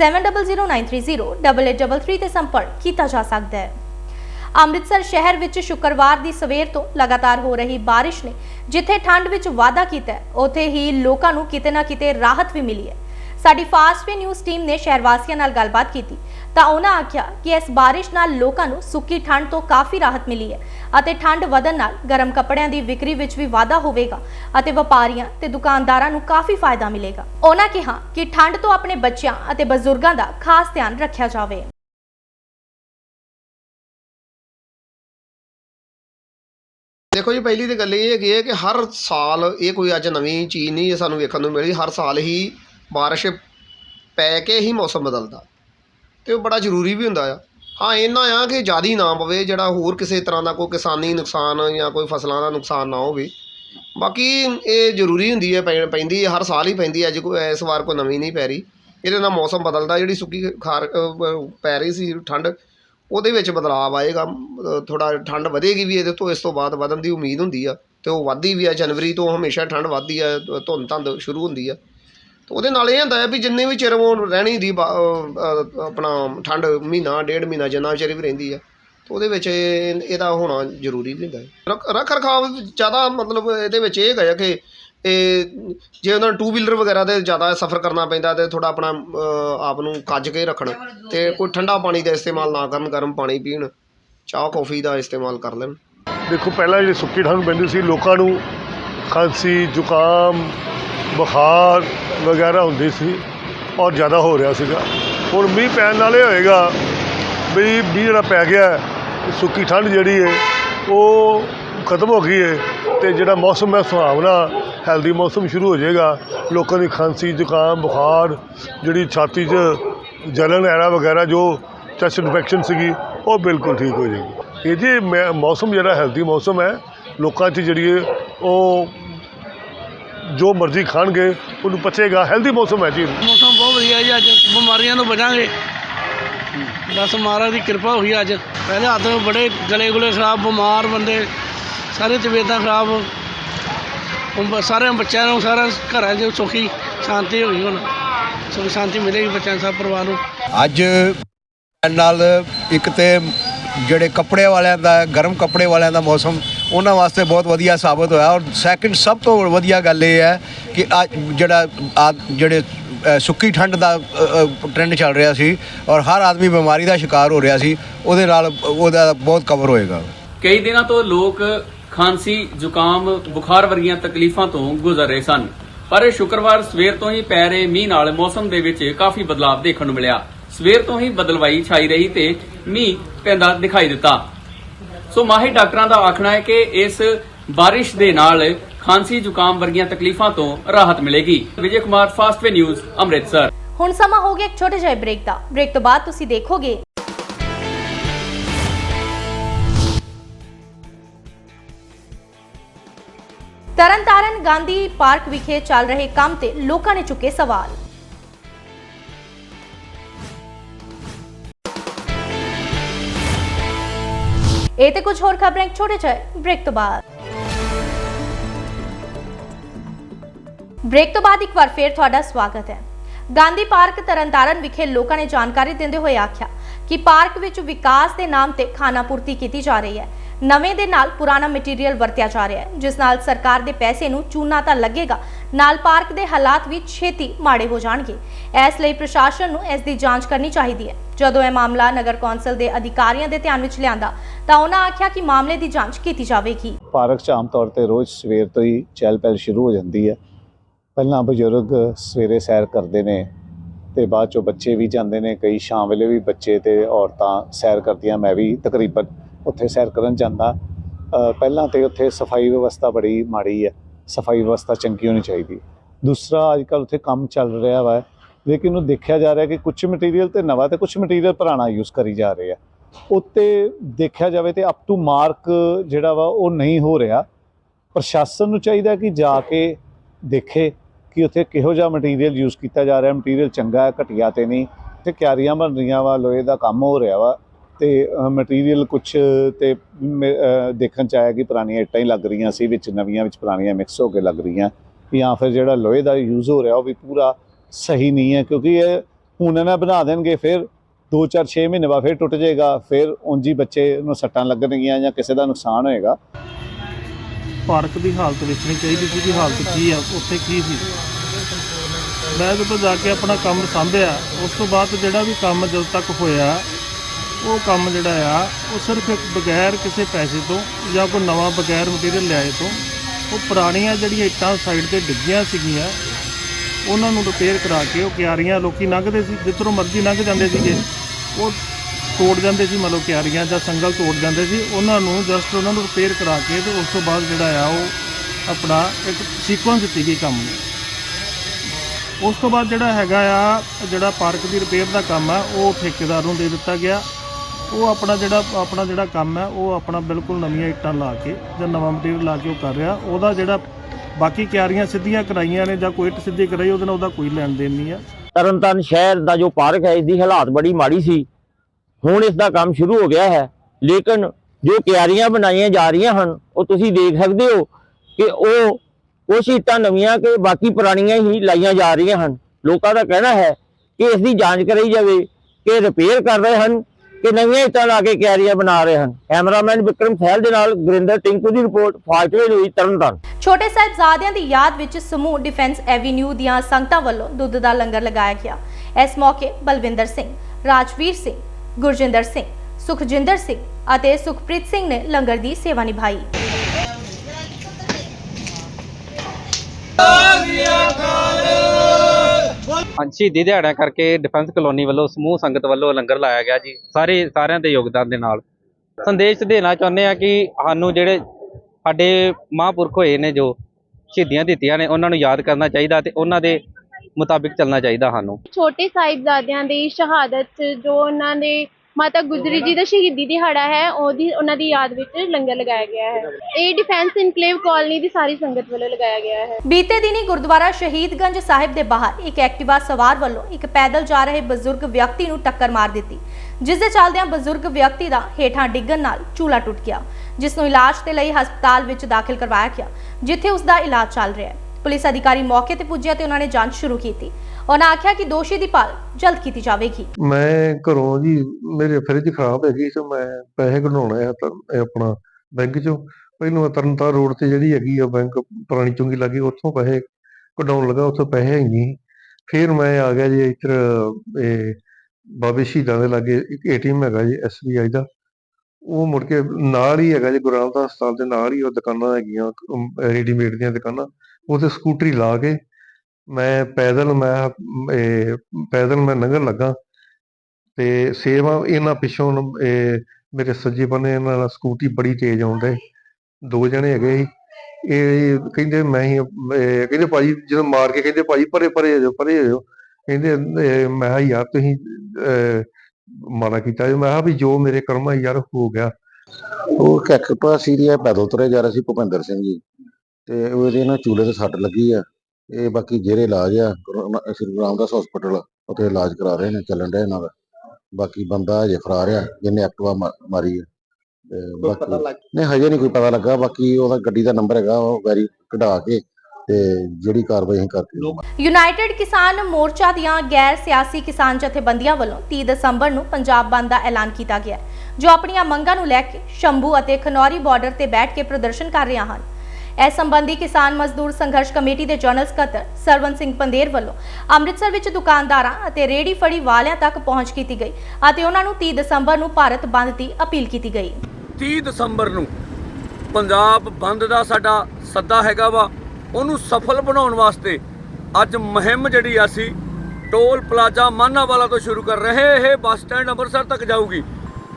7009308833 ਤੇ ਸੰਪਰਕ ਕੀਤਾ ਜਾ ਸਕਦਾ ਹੈ। ਅੰਮ੍ਰਿਤਸਰ ਸ਼ਹਿਰ ਵਿੱਚ ਸ਼ੁੱਕਰਵਾਰ ਦੀ ਸਵੇਰ ਤੋਂ ਲਗਾਤਾਰ ਹੋ ਰਹੀ ਬਾਰਿਸ਼ ਨੇ ਜਿੱਥੇ ਠੰਡ ਵਿੱਚ ਵਾਧਾ ਕੀਤਾ ਹੈ, ਉੱਥੇ ਹੀ ਲੋਕਾਂ ਨੂੰ ਕਿਤੇ ਨਾ ਕਿਤੇ ਰਾਹਤ ਵੀ ਮਿਲੀ ਹੈ। ਸਾਡੀ ਫਾਸਟਵੇ ਨਿਊਜ਼ ਟੀਮ ਨੇ ਸ਼ਹਿਰ ਵਾਸੀਆਂ ਨਾਲ ਗੱਲਬਾਤ ਕੀਤੀ। ਤਾਂ ਉਹਨਾਂ ਆਖਿਆ ਕਿ ਇਸ ਬਾਰਿਸ਼ ਨਾਲ ਲੋਕਾਂ ਨੂੰ ਸੁੱਕੀ ਠੰਡ ਤੋਂ ਕਾਫੀ ਰਾਹਤ ਮਿਲੀ ਹੈ ਅਤੇ ਠੰਡ ਵਧਣ ਨਾਲ ਗਰਮ ਕੱਪੜਿਆਂ ਦੀ ਵਿਕਰੀ ਵਿੱਚ ਵੀ ਵਾਧਾ ਹੋਵੇਗਾ ਅਤੇ ਵਪਾਰੀਆਂ ਤੇ ਦੁਕਾਨਦਾਰਾਂ ਨੂੰ ਕਾਫੀ ਫਾਇਦਾ ਮਿਲੇਗਾ। ਉਹਨਾਂ ਕਿਹਾ ਕਿ ਠੰਡ ਤੋਂ ਆਪਣੇ ਬੱਚਿਆਂ ਅਤੇ ਬਜ਼ੁਰਗਾਂ ਦਾ ਖਾਸ ਧਿਆਨ ਰੱਖਿਆ ਜਾਵੇ। ਦੇਖੋ ਜੀ, ਪਹਿਲੀ ਤੇ ਗੱਲ ਇਹ ਹੈਗੀ ਹੈ ਕਿ ਹਰ ਸਾਲ ਇਹ ਕੋਈ ਅੱਜ ਨਵੀਂ ਚੀਜ਼ ਨਹੀਂ ਇਹ ਸਾਨੂੰ ਵੇਖਣ ਨੂੰ ਮਿਲੀ ਹਰ ਸਾਲ ਹੀ ਬਾਰਿਸ਼ ਪੈ ਕੇ ਹੀ ਮੌਸਮ ਬਦਲਦਾ। ਅਤੇ ਉਹ ਬੜਾ ਜ਼ਰੂਰੀ ਵੀ ਹੁੰਦਾ ਆ। ਹਾਂ, ਇੰਨਾ ਆ ਕਿ ਜ਼ਿਆਦਾ ਨਾ ਪਵੇ, ਜਿਹੜਾ ਹੋਰ ਕਿਸੇ ਤਰ੍ਹਾਂ ਦਾ ਕੋਈ ਕਿਸਾਨੀ ਨੁਕਸਾਨ ਜਾਂ ਕੋਈ ਫਸਲਾਂ ਦਾ ਨੁਕਸਾਨ ਨਾ ਹੋਵੇ। ਬਾਕੀ ਇਹ ਜ਼ਰੂਰੀ ਹੁੰਦੀ ਹੈ ਪੈ- ਪੈਂਦੀ ਹੈ ਹਰ ਸਾਲ ਹੀ ਪੈਂਦੀ ਹੈ ਅੱਜ ਕੋ ਇਸ ਵਾਰ ਕੋਈ ਨਵੀਂ ਨਹੀਂ ਪੈ ਰਹੀ। ਇਹਦੇ ਨਾਲ ਮੌਸਮ ਬਦਲਦਾ, ਜਿਹੜੀ ਸੁੱਕੀ ਖਾਰ ਪੈ ਰਹੀ ਸੀ, ਠੰਡ, ਉਹਦੇ ਵਿੱਚ ਬਦਲਾਅ ਆਏਗਾ। ਥੋੜਾ ਠੰਡ ਵਧੇਗੀ ਵੀ ਇਹਦੇ ਤੋਂ, ਇਸ ਤੋਂ ਬਾਅਦ ਵਧਣ ਦੀ ਉਮੀਦ ਹੁੰਦੀ ਆ। ਤੇ ਉਹ ਵੱਧਦੀ ਵੀ ਆ, ਜਨਵਰੀ ਤੋਂ ਹਮੇਸ਼ਾ ਠੰਡ ਵੱਧਦੀ ਆ ਧੁੰਦ ਧੰਦ ਸ਼ੁਰੂ ਹੁੰਦੀ ਆ। ਤੇ ਉਹਦੇ ਨਾਲ ਇਹ ਹੁੰਦਾ ਹੈ ਵੀ ਜਿੰਨੇ ਵੀ ਚਿਰ ਉਹ ਰਹਿਣੀ ਦੀ ਆਪਣਾ ਠੰਡ ਮਹੀਨਾ, ਡੇਢ ਮਹੀਨਾ ਜਿੰਨਾ ਚਿਰ ਵੀ ਰਹਿੰਦੀ ਆ ਉਹਦੇ ਵਿੱਚ ਇਹ- ਇਹਦਾ ਹੋਣਾ ਜ਼ਰੂਰੀ ਨਹੀਂ ਹੁੰਦਾ ਰੱਖ ਰਖਾਵ ਜ਼ਿਆਦਾ ਮਤਲਬ ਇਹਦੇ ਵਿੱਚ ਇਹ ਹੈਗਾ ਕਿ ਇਹ ਜੇ ਉਹਨਾਂ ਨੂੰ ਟੂ ਵੀਲਰ ਵਗੈਰਾ ਤੇ ਜ਼ਿਆਦਾ ਸਫ਼ਰ ਕਰਨਾ ਪੈਂਦਾ ਤੇ ਥੋੜਾ ਆਪਣਾ ਆਪ ਨੂੰ ਕੱਜ ਕੇ ਰੱਖਣ ਤੇ ਕੋਈ ਠੰਡਾ ਪਾਣੀ ਦਾ ਇਸਤੇਮਾਲ ਨਾ ਕਰਨ, ਗਰਮ ਪਾਣੀ ਪੀਣ, ਚਾਹ, ਕੌਫੀ ਦਾ ਇਸਤੇਮਾਲ ਕਰ ਲੈਣ। ਦੇਖੋ, ਪਹਿਲਾਂ ਜਿਹੜੀ ਸੁੱਕੀ ਠੰਡ ਪੈਂਦੀ ਸੀ, ਲੋਕਾਂ ਨੂੰ ਖਾਂਸੀ, ਜ਼ੁਕਾਮ ਬੁਖਾਰ ਵਗੈਰਾ ਹੁੰਦੀ ਸੀ ਔਰ ਜ਼ਿਆਦਾ ਹੋ ਰਿਹਾ ਸੀਗਾ। ਹੁਣ ਮੀਂਹ ਪੈਣ ਨਾਲ ਇਹ ਹੋਏਗਾ ਵੀ ਮੀਂਹ ਜਿਹੜਾ ਪੈ ਗਿਆ, ਸੁੱਕੀ ਠੰਡ ਜਿਹੜੀ ਹੈ ਉਹ ਖਤਮ ਹੋ ਗਈ ਹੈ ਤੇ ਜਿਹੜਾ ਮੌਸਮ ਹੈ ਸੁਹਾਵਣਾ ਹੈਲਦੀ ਮੌਸਮ ਸ਼ੁਰੂ ਹੋ ਜਾਏਗਾ। ਲੋਕਾਂ ਦੀ ਖਾਂਸੀ, ਜ਼ੁਕਾਮ, ਬੁਖਾਰ, ਜਿਹੜੀ ਛਾਤੀ 'ਚ ਜਲਨ ਐਰਾ ਵਗੈਰਾ ਜੋ ਚੈਸਟ ਇਨਫੈਕਸ਼ਨ ਸੀਗੀ, ਉਹ ਬਿਲਕੁਲ ਠੀਕ ਹੋ ਜਾਏਗੀ। ਇਹ ਜੀ ਮੈਂ- ਮੌਸਮ ਜਿਹੜਾ ਹੈਲਦੀ ਮੌਸਮ ਹੈ, ਲੋਕਾਂ 'ਚ ਜਿਹੜੀ ਉਹ ਜੋ ਮਰਜ਼ੀ ਖਾਣਗੇ ਉਹਨੂੰ ਪਚੇਗਾ ਹੈਲਦੀ ਮੌਸਮ ਹੈ ਜੀ। ਮੌਸਮ ਬਹੁਤ ਵਧੀਆ ਜੀ ਅੱਜ ਬਿਮਾਰੀਆਂ ਤੋਂ ਬਚਾਂਗੇ। ਬਸ ਮਹਾਰਾਜ ਦੀ ਕਿਰਪਾ ਹੋਈ ਅੱਜ। ਪਹਿਲੇ ਹੱਥ ਬੜੇ ਗਲੇ ਗੁਲੇ ਖਰਾਬ ਬਿਮਾਰ ਬੰਦੇ ਸਾਰੇ ਤਬੀਅਤਾਂ ਖਰਾਬ। ਹੁਣ ਸਾਰੇ ਬੱਚਿਆਂ ਨੂੰ ਸਾਰਾ ਘਰਾਂ 'ਚ ਸੁਖੀ ਸ਼ਾਂਤੀ ਹੋਈ ਹੁਣ। ਸੁਖ ਸ਼ਾਂਤੀ ਮਿਲੇਗੀ ਬੱਚਿਆਂ ਨੂੰ, ਸਭ ਪਰਿਵਾਰ ਨੂੰ। ਅੱਜ ਨਾਲ ਇੱਕ ਤੇ ਜਿਹੜੇ ਕੱਪੜੇ ਵਾਲਿਆਂ ਦਾ ਗਰਮ ਕੱਪੜੇ ਵਾਲਿਆਂ ਦਾ ਮੌਸਮ ਉਹਨਾਂ ਵਾਸਤੇ ਬਹੁਤ ਵਧੀਆ ਸਾਬਤ ਹੋਇਆ ਔਰ ਸੈਕਿੰਡ ਸਭ ਤੋਂ ਵਧੀਆ ਗੱਲ ਇਹ ਹੈ ਕਿ ਜਿਹੜਾ ਜਿਹੜੇ ਸੁੱਕੀ ਠੰਡ ਦਾ ਟ੍ਰੈਂਡ ਚੱਲ ਰਿਹਾ ਸੀ ਔਰ ਹਰ ਆਦਮੀ ਬਿਮਾਰੀ ਦਾ ਸ਼ਿਕਾਰ ਹੋ ਰਿਹਾ ਸੀ, ਉਹਦੇ ਨਾਲ ਉਹਦਾ ਬਹੁਤ ਕਵਰ ਹੋਏਗਾ। ਕਈ ਦਿਨਾਂ ਤੋਂ ਲੋਕ ਖਾਂਸੀ, ਜ਼ੁਕਾਮ, ਬੁਖਾਰ ਵਰਗੀਆਂ ਤਕਲੀਫਾਂ ਤੋਂ ਗੁਜ਼ਰ ਰਹੇ ਸਨ, ਪਰ ਸ਼ੁੱਕਰਵਾਰ ਸਵੇਰ ਤੋਂ ਹੀ ਪੈ ਰਹੇ ਮੀਂਹ ਨਾਲ ਮੌਸਮ ਦੇ ਵਿੱਚ ਕਾਫੀ ਬਦਲਾਅ ਦੇਖਣ ਨੂੰ ਮਿਲਿਆ। ਸਵੇਰ ਤੋਂ ਹੀ ਬਦਲਵਾਈ ਛਾਈ ਰਹੀ ਤੇ ਮੀਂਹ ਪੈਂਦਾ ਦਿਖਾਈ ਦਿੱਤਾ। ਸੋ ਮਾਹਿਰ ਡਾਕਟਰਾਂ ਦਾ ਆਖਣਾ ਹੈ ਕਿ ਇਸ ਬਾਰਿਸ਼ ਦੇ ਨਾਲ ਖਾਂਸੀ ਜ਼ੁਕਾਮ ਵਰਗੀਆਂ ਤਕਲੀਫਾਂ ਤੋਂ ਰਾਹਤ ਮਿਲੇਗੀ। Vijay Kumar Fastway news Amritsar. ਹੁਣ ਸਮਾਂ ਹੋ ਗਿਆ ਇੱਕ ਛੋਟੇ ਜਿਹੇ ਬ੍ਰੇਕ ਦਾ। ਬ੍ਰੇਕ ਤੋਂ ਬਾਅਦ ਤੁਸੀਂ ਦੇਖੋਗੇ। ਤਰਨਤਾਰਨ ਗਾਂਧੀ ਪਾਰਕ ਵਿਖੇ ਚੱਲ ਰਹੇ ਕੰਮ ਤੇ ਲੋਕਾਂ ਨੇ ਚੁੱਕੇ ਸਵਾਲ। ਇਹ ਤੇ ਕੁਝ ਹੋਰ ਖਬਰਾਂ ਇੱਕ ਛੋਟੇ ਜਿਹੇ ਬ੍ਰੇਕ ਤੋਂ ਬਾਅਦ ਬ੍ਰੇਕ ਤੋਂ ਬਾਅਦ ਇੱਕ ਵਾਰ ਫੇਰ ਤੁਹਾਡਾ ਸਵਾਗਤ ਹੈ ਗਾਂਧੀ ਪਾਰਕ ਤਰਨਤਾਰਨ ਵਿਖੇ ਲੋਕਾਂ ਨੇ ਜਾਣਕਾਰੀ ਦਿੰਦੇ ਹੋਏ ਆਖਿਆ ਕਿ ਪਾਰਕ ਵਿੱਚ ਵਿਕਾਸ ਦੇ ਨਾਮ ਤੇ ਖਾਨਾ ਪੂਰਤੀ ਕੀਤੀ ਜਾ ਰਹੀ ਹੈ ਨਵੇਂ ਦੇ ਨਾਲ ਪੁਰਾਣਾ ਮਟੀਰੀਅਲ ਵਰਤਿਆ ਜਾ ਰਿਹਾ ਹੈ, ਜਿਸ ਨਾਲ ਸਰਕਾਰ ਦੇ ਪੈਸੇ ਨੂੰ ਚੂਨਾ ਤਾਂ ਲੱਗੇਗਾ, ਨਾਲ ਪਾਰਕ ਦੇ ਹਾਲਾਤ ਵੀ ਛੇਤੀ ਮਾੜੇ ਹੋ ਜਾਣਗੇ। ਇਸ ਲਈ ਪ੍ਰਸ਼ਾਸਨ ਨੂੰ ਇਸ ਦੀ ਜਾਂਚ ਕਰਨੀ ਚਾਹੀਦੀ ਹੈ। ਜਦੋਂ ਇਹ ਮਾਮਲਾ ਨਗਰ ਕੌਂਸਲ ਦੇ ਅਧਿਕਾਰੀਆਂ ਦੇ ਧਿਆਨ ਵਿੱਚ ਲਿਆਂਦਾ, ਤਾਂ ਉਹਨਾਂ ਆਖਿਆ ਕਿ ਮਾਮਲੇ ਦੀ ਜਾਂਚ ਕੀਤੀ ਜਾਵੇਗੀ। ਪਾਰਕ 'ਚ ਆਮ ਤੌਰ ਤੇ ਰੋਜ਼ ਸਵੇਰ ਤੋਂ ਹੀ ਚਹਿਲ ਪਹਿਲ ਸ਼ੁਰੂ ਹੋ ਜਾਂਦੀ ਹੈ। ਪਹਿਲਾਂ ਬਜ਼ੁਰਗ ਸਵੇਰੇ ਸੈਰ ਕਰਦੇ ਨੇ ਤੇ ਬਾਅਦ ਚੋਂ ਬੱਚੇ ਵੀ ਜਾਂਦੇ ਨੇ। ਕਈ ਸ਼ਾਮ ਵੇਲੇ ਵੀ ਬੱਚੇ ਤੇ ਔਰਤਾਂ ਸੈਰ ਕਰਦੀਆਂ, ਮੈਂ ਵੀ ਤਕਰੀਬਨ ਉੱਥੇ ਸੈਰ ਕਰਨ ਜਾਂਦਾ। ਪਹਿਲਾਂ ਤੇ ਉੱਥੇ ਸਫ਼ਾਈ ਵਿਵਸਥਾ ਬੜੀ ਮਾੜੀ ਹੈ। ਸਫ਼ਾਈ ਵਿਵਸਥਾ ਚੰਗੀ ਹੋਣੀ ਚਾਹੀਦੀ ਦੂਸਰਾ ਅੱਜ ਕੱਲ੍ਹ ਉੱਥੇ ਕੰਮ ਚੱਲ ਰਿਹਾ ਵਾ। ਲੇਕਿਨ ਉਹ ਦੇਖਿਆ ਜਾ ਰਿਹਾ ਕਿ ਕੁਝ ਮਟੀਰੀਅਲ ਤੇ ਨਵਾਂ ਤੇ ਕੁਝ ਮਟੀਰੀਅਲ ਪੁਰਾਣਾ ਯੂਜ਼ ਕਰੀ ਜਾ ਰਹੇ ਆ। ਉੱਤੇ ਦੇਖਿਆ ਜਾਵੇ ਤੇ ਅਪ ਟੂ ਮਾਰਕ ਜਿਹੜਾ ਵਾ, ਉਹ ਨਹੀਂ ਹੋ ਰਿਹਾ। ਪ੍ਰਸ਼ਾਸਨ ਨੂੰ ਚਾਹੀਦਾ ਕਿ ਜਾ ਕੇ ਦੇਖੇ ਕਿ ਉੱਥੇ ਕਿਹੋ ਜਿਹਾ ਮਟੀਰੀਅਲ ਯੂਜ਼ ਕੀਤਾ ਜਾ ਰਿਹਾ। ਮਟੀਰੀਅਲ ਚੰਗਾ ਹੈ, ਘਟੀਆ ਤੇ ਨਹੀਂ। ਤੇ ਕਿਆਰੀਆਂ ਬਣ ਰਹੀਆਂ ਵਾ, ਲੋਹੇ ਦਾ ਕੰਮ ਹੋ ਰਿਹਾ ਵਾ। ਤੇ ਮਟੀਰੀਅਲ ਕੁਝ ਤੇ ਦੇਖਣ ਚ ਆਇਆ ਕਿ ਪੁਰਾਣੀਆਂ ਇੱਟਾਂ ਹੀ ਲੱਗ ਰਹੀਆਂ ਸੀ, ਵਿੱਚ ਨਵੀਆਂ, ਵਿੱਚ ਪੁਰਾਣੀਆਂ ਮਿਕਸ ਹੋ ਕੇ ਲੱਗ ਰਹੀਆਂ। ਜਾਂ ਫਿਰ ਜਿਹੜਾ ਲੋਹੇ ਦਾ ਯੂਜ਼ ਹੋ ਰਿਹਾ, ਉਹ ਵੀ ਪੂਰਾ ਸਹੀ ਨਹੀਂ ਹੈ, ਕਿਉਂਕਿ ਇਹ ਹੁਣ ਨਾ ਬਣਾ ਦੇਣਗੇ, ਫਿਰ 2-4 6 ਮਹੀਨੇ ਬਾਅਦ ਫਿਰ ਟੁੱਟ ਜਾਏਗਾ, ਫਿਰ ਉਂਝੀ ਬੱਚੇ ਨੂੰ ਸੱਟਾਂ ਲੱਗਣਗੀਆਂ ਜਾਂ ਕਿਸੇ ਦਾ ਨੁਕਸਾਨ ਹੋਏਗਾ। ਪਾਰਕ ਦੀ ਹਾਲਤ ਵੇਖਣੀ ਚਾਹੀਦੀ ਸੀ ਕਿ ਹਾਲਤ ਕੀ ਆ, ਉੱਥੇ ਕੀ ਸੀ। ਮੈਂ ਜਦੋਂ ਜਾ ਕੇ ਆਪਣਾ ਕੰਮ ਸੰਭਿਆ, ਉਸ ਤੋਂ ਬਾਅਦ ਜਿਹੜਾ ਵੀ ਕੰਮ ਜਦੋਂ ਤੱਕ ਹੋਇਆ ਉਹ ਕੰਮ ਜਿਹੜਾ ਆ, ਉਹ ਸਿਰਫ ਇੱਕ ਬਗੈਰ ਕਿਸੇ ਪੈਸੇ ਤੋਂ ਜਾਂ ਕੋਈ ਨਵਾਂ ਬਗੈਰ ਮਟੀਰੀਅਲ ਲਿਆਏ ਤੋਂ, ਉਹ ਪੁਰਾਣੀਆਂ ਜਿਹੜੀਆਂ ਇੱਟਾਂ ਸਾਈਡ ਤੇ ਡਿੱਗੀਆਂ ਸੀਗੀਆਂ, ਉਹਨਾਂ ਨੂੰ ਰਿਪੇਅਰ ਕਰਾ ਕੇ ਉਹ ਕਿਆਰੀਆਂ ਲੋਕੀ ਲੰਘਦੇ ਸੀ, ਜਿੱਧਰੋਂ ਮਰਜ਼ੀ ਲੰਘ ਜਾਂਦੇ ਸੀਗੇ। ਉਹ ਤੋੜ ਜਾਂਦੇ ਸੀ, ਮਤਲਬ ਕਿਆਰੀਆਂ ਜਾਂ ਸੰਗਲ ਤੋੜ ਜਾਂਦੇ ਸੀ, ਉਹਨਾਂ ਨੂੰ ਜਸਟ ਉਹਨਾਂ ਨੂੰ ਰਿਪੇਅਰ ਕਰਾ ਕੇ ਤੇ ਉਸ ਤੋਂ ਬਾਅਦ ਜਿਹੜਾ ਆ, ਉਹ ਆਪਣਾ ਇੱਕ ਸੀਕੁਐਂਸ ਦਿੱਤੀ ਗਈ ਕੰਮ ਨੂੰ ਉਸ ਤੋਂ ਬਾਅਦ ਜਿਹੜਾ ਹੈਗਾ ਆ, ਜਿਹੜਾ ਪਾਰਕ ਦੀ ਰਿਪੇਅਰ ਦਾ ਕੰਮ ਆ, ਉਹ ਠੇਕੇਦਾਰ ਨੂੰ ਦੇ ਦਿੱਤਾ ਗਿਆ। ਉਹ ਆਪਣਾ ਜਿਹੜਾ ਆਪਣਾ ਜਿਹੜਾ ਕੰਮ ਹੈ, ਉਹ ਆਪਣਾ ਬਿਲਕੁਲ ਨਵੀਆਂ ਇੱਟਾਂ ਲਾ ਕੇ ਜਾਂ ਨਵਾਂ ਮਟੀਰੀਅਲ ਲਾ ਕੇ ਉਹ ਕਰ ਰਿਹਾ। ਉਹਦਾ ਜਿਹੜਾ ਬਾਕੀ ਕਿਆਰੀਆਂ ਸਿੱਧੀਆਂ ਕਰਾਈਆਂ ਨੇ ਜਾਂ ਕੋਈ ਇੱਟ ਸਿੱਧੀ ਕਰਾਈ, ਉਹਦੇ ਨਾਲ ਉਹਦਾ ਕੋਈ ਲੈਣ ਦੇਣ ਨਹੀਂ ਆ। ਤਰਨਤਾਰਨ ਸ਼ਹਿਰ ਦਾ ਜੋ ਪਾਰਕ ਹੈ ਇਸ ਦੀ ਹਾਲਾਤ ਬੜੀ ਮਾੜੀ ਸੀ। ਹੁਣ ਇਸ ਦਾ ਕੰਮ ਸ਼ੁਰੂ ਹੋ ਗਿਆ ਹੈ। ਲੇਕਿਨ ਜੋ ਕਿਆਰੀਆਂ ਬਣਾਈਆਂ ਜਾ ਰਹੀਆਂ ਹਨ, ਉਹ ਤੁਸੀਂ ਦੇਖ ਸਕਦੇ ਹੋ ਕਿ ਉਹ ਕੁਛ ਇੱਟਾਂ ਨਵੀਆਂ ਕਿ ਬਾਕੀ ਪੁਰਾਣੀਆਂ ਹੀ ਲਾਈਆਂ ਜਾ ਰਹੀਆਂ ਹਨ। ਲੋਕਾਂ ਦਾ ਕਹਿਣਾ ਹੈ ਕਿ ਇਸ ਦੀ ਜਾਂਚ ਕਰਾਈ ਜਾਵੇ, ਕਿ ਰਿਪੇਅਰ ਕਰ ਰਹੇ ਹਨ ਕਿ ਨਵੀਆਂ ਇੱਟਾਂ ਲਾ ਕੇ ਕਿਆਰੀਆਂ ਬਣਾ ਰਹੇ ਹਨ। ਕੈਮਰਾਮੈਨ ਵਿਕਰਮ ਸਹਿਲ ਦੇ ਨਾਲ ਗੁਰਿੰਦਰ ਟਿੰਕੂ ਦੀ ਰਿਪੋਰਟ ਫਾਸਟਵੇ ਨਿਊਜ਼ ਤਰਨਤਾਰਨ। ਛੋਟੇ ਸਾਹਿਬਜ਼ਾਦਿਆਂ ਦੀ ਯਾਦ ਵਿੱਚ ਸਮੂਹ ਡਿਫੈਂਸ ਐਵੀਨਿਊ ਦੀਆਂ ਸੰਗਤਾਂ ਵੱਲੋਂ ਦੁੱਧ ਦਾ ਲੰਗਰ ਲਗਾਇਆ ਗਿਆ। ਇਸ ਮੌਕੇ ਬਲਵਿੰਦਰ ਸਿੰਘ ਰਾਜਵੀਰ ਸਿੰਘ ਗੁਰਜਿੰਦਰ ਸਿੰਘ ਸੁਖਜਿੰਦਰ ਸਿੰਘ ਅਤੇ ਸੁਖਪ੍ਰੀਤ ਸਿੰਘ ਨੇ ਲੰਗਰ ਦੀ ਸੇਵਾ ਨਿਭਾਈ। ਅੱਜ ਸ਼ਹੀਦੀ ਦਿਹਾੜਾ ਕਰਕੇ ਡਿਫੈਂਸ ਕਲੋਨੀ ਵੱਲੋਂ ਸਮੂਹ ਸੰਗਤ ਵੱਲੋਂ ਲੰਗਰ ਲਾਇਆ ਗਿਆ ਜੀ, ਸਾਰੇ ਸਾਰਿਆਂ ਦੇ ਯੋਗਦਾਨ ਦੇ ਨਾਲ। ਸੰਦੇਸ਼ ਦੇਣਾ ਚਾਹੁੰਦੇ ਆ ਕਿ ਸਾਨੂੰ ਜਿਹੜੇ ਸਾਡੇ ਮਹਾਂਪੁਰਖ ਹੋਏ ਨੇ ਜੋ ਸ਼ਹੀਦੀਆਂ ਦਿੱਤੀਆਂ ਨੇ, ਉਹਨਾਂ ਨੂੰ ਯਾਦ ਕਰਨਾ ਚਾਹੀਦਾ ਤੇ ਉਹਨਾਂ ਦੇ ਮੁਤਾਬਿਕ ਚੱਲਣਾ ਚਾਹੀਦਾ ਸਾਨੂੰ। ਛੋਟੇ ਸਾਹਿਬਜ਼ਾਦਿਆਂ ਦੀ ਸ਼ਹਾਦਤ 'ਚ ਜੋ ਉਹਨਾਂ ਦੇ ਮਾਤਾ ਗੁਜਰੀ ਜੀ ਦਾ ਸ਼ਹੀਦੀ ਦਿਹਾੜਾ ਹੈ, ਉਹਦੀ, ਉਹਨਾਂ ਦੀ ਯਾਦ ਵਿੱਚ ਲੰਗਰ ਲਗਾਇਆ ਗਿਆ ਹੈ। ਇਹ ਡਿਫੈਂਸ ਇਨਕਲੇਵ ਕਾਲਨੀ ਦੀ ਸਾਰੀ ਸੰਗਤ ਵੱਲੋਂ ਲਗਾਇਆ ਗਿਆ ਹੈ। ਬੀਤੇ ਦਿਨੀ ਗੁਰਦੁਆਰਾ ਸ਼ਹੀਦਗੰਜ ਸਾਹਿਬ ਦੇ ਬਾਹਰ ਇੱਕ ਐਕਟਿਵਾ ਸਵਾਰ ਵੱਲੋਂ ਇੱਕ ਪੈਦਲ ਜਾ ਰਹੇ ਬਜ਼ੁਰਗ ਵਿਅਕਤੀ ਨੂੰ ਟੱਕਰ ਮਾਰ ਦਿੱਤੀ, ਜਿਸ ਦੇ ਚੱਲਦਿਆਂ ਬਜ਼ੁਰਗ ਵਿਅਕਤੀ ਦਾ ਹੇਠਾਂ ਡਿੱਗਣ ਨਾਲ ਚੂਲਾ ਟੁੱਟ ਗਿਆ, ਜਿਸ ਨੂੰ ਇਲਾਜ ਦੇ ਲਈ ਹਸਪਤਾਲ ਵਿੱਚ ਦਾਖਲ ਕਰਵਾਇਆ ਗਿਆ, ਜਿੱਥੇ ਉਸ ਦਾ ਇਲਾਜ ਚੱਲ ਰਿਹਾ ਹੈ। ਪੁਲਿਸ ਅਧਿਕਾਰੀ ਮੌਕੇ ਤੇ ਪੁੱਜੇ ਤੇ ਉਹਨਾਂ ਨੇ ਜਾਂਚ ਸ਼ੁਰੂ ਕੀਤੀ। ਉਹਨਾਂ ਆਖਿਆ ਕਿ ਦੋਸ਼ੀ ਦੀ ਭਾਲ ਜਲਦ ਕੀਤੀ ਜਾਵੇਗੀ। ਮੈਂ ਘਰੋਂ ਜੀ, ਮੇਰੇ ਫਰਿੱਜ ਖਰਾਬ ਹੈਗੀ ਤੇ ਮੈਂ ਪੈਸੇ ਕਢਾਉਣੇ ਆ ਤਾਂ ਇਹ ਆਪਣਾ ਬੈਂਕ ਚੋਂ। ਪਹਿਲਾਂ ਮੈਂ ਰੋਡ ਤੇ ਜਿਹੜੀ ਹੈਗੀ ਆ ਬੈਂਕ ਪੁਰਾਣੀ ਚੁੰਗੀ ਲੱਗੀ ਉੱਥੋਂ ਪੈਸੇ ਕਢਾਉਣ ਲੱਗਾ, ਉੱਥੋਂ ਪੈਸੇ ਨਹੀਂ। ਫਿਰ ਮੈਂ ਆ ਗਿਆ ਜੀ ਇੱਧਰ, ਇਹ ਬਾਬੇ ਸ਼ਹੀਦਾਂ ਦੇ ਲਾਗੇ, ਇੱਕ ਏਟੀਐਮ ਹੈਗਾ ਜੀ ਐਸਬੀਆਈ ਦਾ। ਉਹ ਮੁੜ ਕੇ ਨਾਲ ਹੀ ਹੈਗਾ ਜੀ ਗੁਰੂ ਰਾਮਦਾਸ ਹਸਪਤਾਲ ਦੇ ਨਾਲ ਹੀ ਉਹ ਦੁਕਾਨਾਂ ਹੈਗੀਆਂ ਰੈਡੀਮੇਡ ਦੀਆਂ ਦੁਕਾਨਾਂ। ਉਹਤੇ ਸਕੂਟਰੀ ਲਾ ਕੇ ਮੈਂ ਪੈਦਲ ਮੈਂ ਪੈਦਲ ਮੈਂ ਲੰਘਣ ਲੱਗਾ ਤੇ ਸੇਵਾ ਇਹਨਾਂ ਪਿੱਛੋਂ ਮੇਰੇ ਸੱਜੇ ਬੰਨੇ ਇਹਨਾਂ ਦਾ ਸਕੂਟੀ ਬੜੀ ਤੇਜ਼ ਆਉਂਦਾ। ਦੋ ਜਣੇ ਹੈਗੇ ਸੀ। ਇਹ ਕਹਿੰਦੇ ਮੈਂ ਹੀ ਕਹਿੰਦੇ ਭਾਜੀ ਜਦੋਂ ਮਾਰ ਕੇ ਕਹਿੰਦੇ ਭਾਜੀ ਪਰੇ ਪਰੇ ਹੋ ਜਾਓ ਪਰੇ ਹੋ ਜਾਓ। ਕਹਿੰਦੇ ਮੈਂ ਕਿਹਾ ਯਾਰ ਤੁਸੀਂ ਅਹ, ਮਾੜਾ ਕੀਤਾ ਮੈਂ ਕਿਹਾ ਵੀ ਜੋ ਮੇਰੇ ਕਰਮਾਂ ਯਾਰ ਹੋ ਗਿਆ। ਉਹ ਕੈਕਟਾ ਸੀਰੀਆ ਪੈਦਲ ਤੁਰੇ ਜਾ ਰਿਹਾ ਸੀ ਭੁਪਿੰਦਰ ਸਿੰਘ ਜੀ। ਤੇ ਉਹਦੇ ਨਾ ਚੂਲੇ ਤੇ ਸੱਟ ਲੱਗੀ ਆ। ਇਹ ਬਾਕੀ ਜਿਹੜੇ ਇਲਾਜ ਆ ਗੁਰੂ ਸ੍ਰੀ ਰਾਮਦਾਸ ਹਸਪੀਟਲ ਉੱਥੇ ਇਲਾਜ ਕਰਾ ਰਹੇ ਨੇ ਚੱਲਣ ਡਿਆ ਇਹਨਾਂ ਦਾ। ਬਾਕੀ ਬੰਦਾ ਹਜੇ ਫਰਾਰ ਆ ਜਿਹਨੇ ਐਕਟਿਵਾ ਮਾ- ਮਾਰੀ ਆ। ਤੇ ਬਾਕੀ ਨਹੀਂ ਹਜੇ ਨਹੀਂ ਕੋਈ ਪਤਾ ਲੱਗਾ ਬਾਕੀ ਉਹਦਾ ਗੱਡੀ ਦਾ ਨੰਬਰ ਹੈਗਾ ਉਹ ਵੈਰੀ ਕਢਾ ਕੇ ਤੇ ਜਿਹੜੀ ਕਾਰਵਾਈ ਅਸੀਂ ਕਰਕੇ ਯੂਨਾਈਟਿਡ ਕਿਸਾਨ ਮੋਰਚਾ ਦੀਆਂ ਗੈਰ ਸਿਆਸੀ ਕਿਸਾਨ ਜਥੇਬੰਦੀਆਂ ਵੱਲੋਂ 30 ਦਸੰਬਰ ਨੂੰ ਪੰਜਾਬ ਬੰਦ ਦਾ ਐਲਾਨ ਕੀਤਾ ਗਿਆ ਹੈ, ਜੋ ਆਪਣੀਆਂ ਮੰਗਾਂ ਨੂੰ ਲੈ ਕੇ ਸ਼ੰਭੂ ਅਤੇ ਖਨੌਰੀ ਬਾਰਡਰ ਤੇ ਬੈਠ ਕੇ ਪ੍ਰਦਰਸ਼ਨ ਕਰ ਰਹੀਆਂ ਹਨ। ਇਸ ਸੰਬੰਧੀ ਕਿਸਾਨ ਮਜ਼ਦੂਰ ਸੰਘਰਸ਼ ਕਮੇਟੀ ਦੇ ਜਨਰਲ ਸਕੱਤਰ ਸਰਵਨ ਸਿੰਘ ਪੰਦੇਰ ਵੱਲੋਂ ਅੰਮ੍ਰਿਤਸਰ ਵਿੱਚ ਦੁਕਾਨਦਾਰਾਂ ਅਤੇ ਰੇੜੀ ਫੜੀ ਵਾਲਿਆਂ ਤੱਕ ਪਹੁੰਚ ਕੀਤੀ ਗਈ ਅਤੇ ਉਹਨਾਂ ਨੂੰ 30 ਦਸੰਬਰ ਨੂੰ ਭਾਰਤ ਬੰਦ ਦੀ ਅਪੀਲ ਕੀਤੀ ਗਈ। 30 ਦਸੰਬਰ ਨੂੰ ਪੰਜਾਬ ਬੰਦ ਦਾ ਸਾਡਾ ਸੱਦਾ ਹੈਗਾ ਵਾ। ਉਹਨੂੰ ਸਫਲ ਬਣਾਉਣ ਵਾਸਤੇ ਅੱਜ ਮੁਹਿੰਮ ਜਿਹੜੀ ਆ ਅਸੀਂ ਟੋਲ ਪਲਾਜ਼ਾ ਮਾਨਾਵਾਲਾ ਤੋਂ ਸ਼ੁਰੂ ਕਰ ਰਹੇ ਇਹ ਬੱਸ ਸਟੈਂਡ ਅੰਮ੍ਰਿਤਸਰ ਤੱਕ ਜਾਊਗੀ।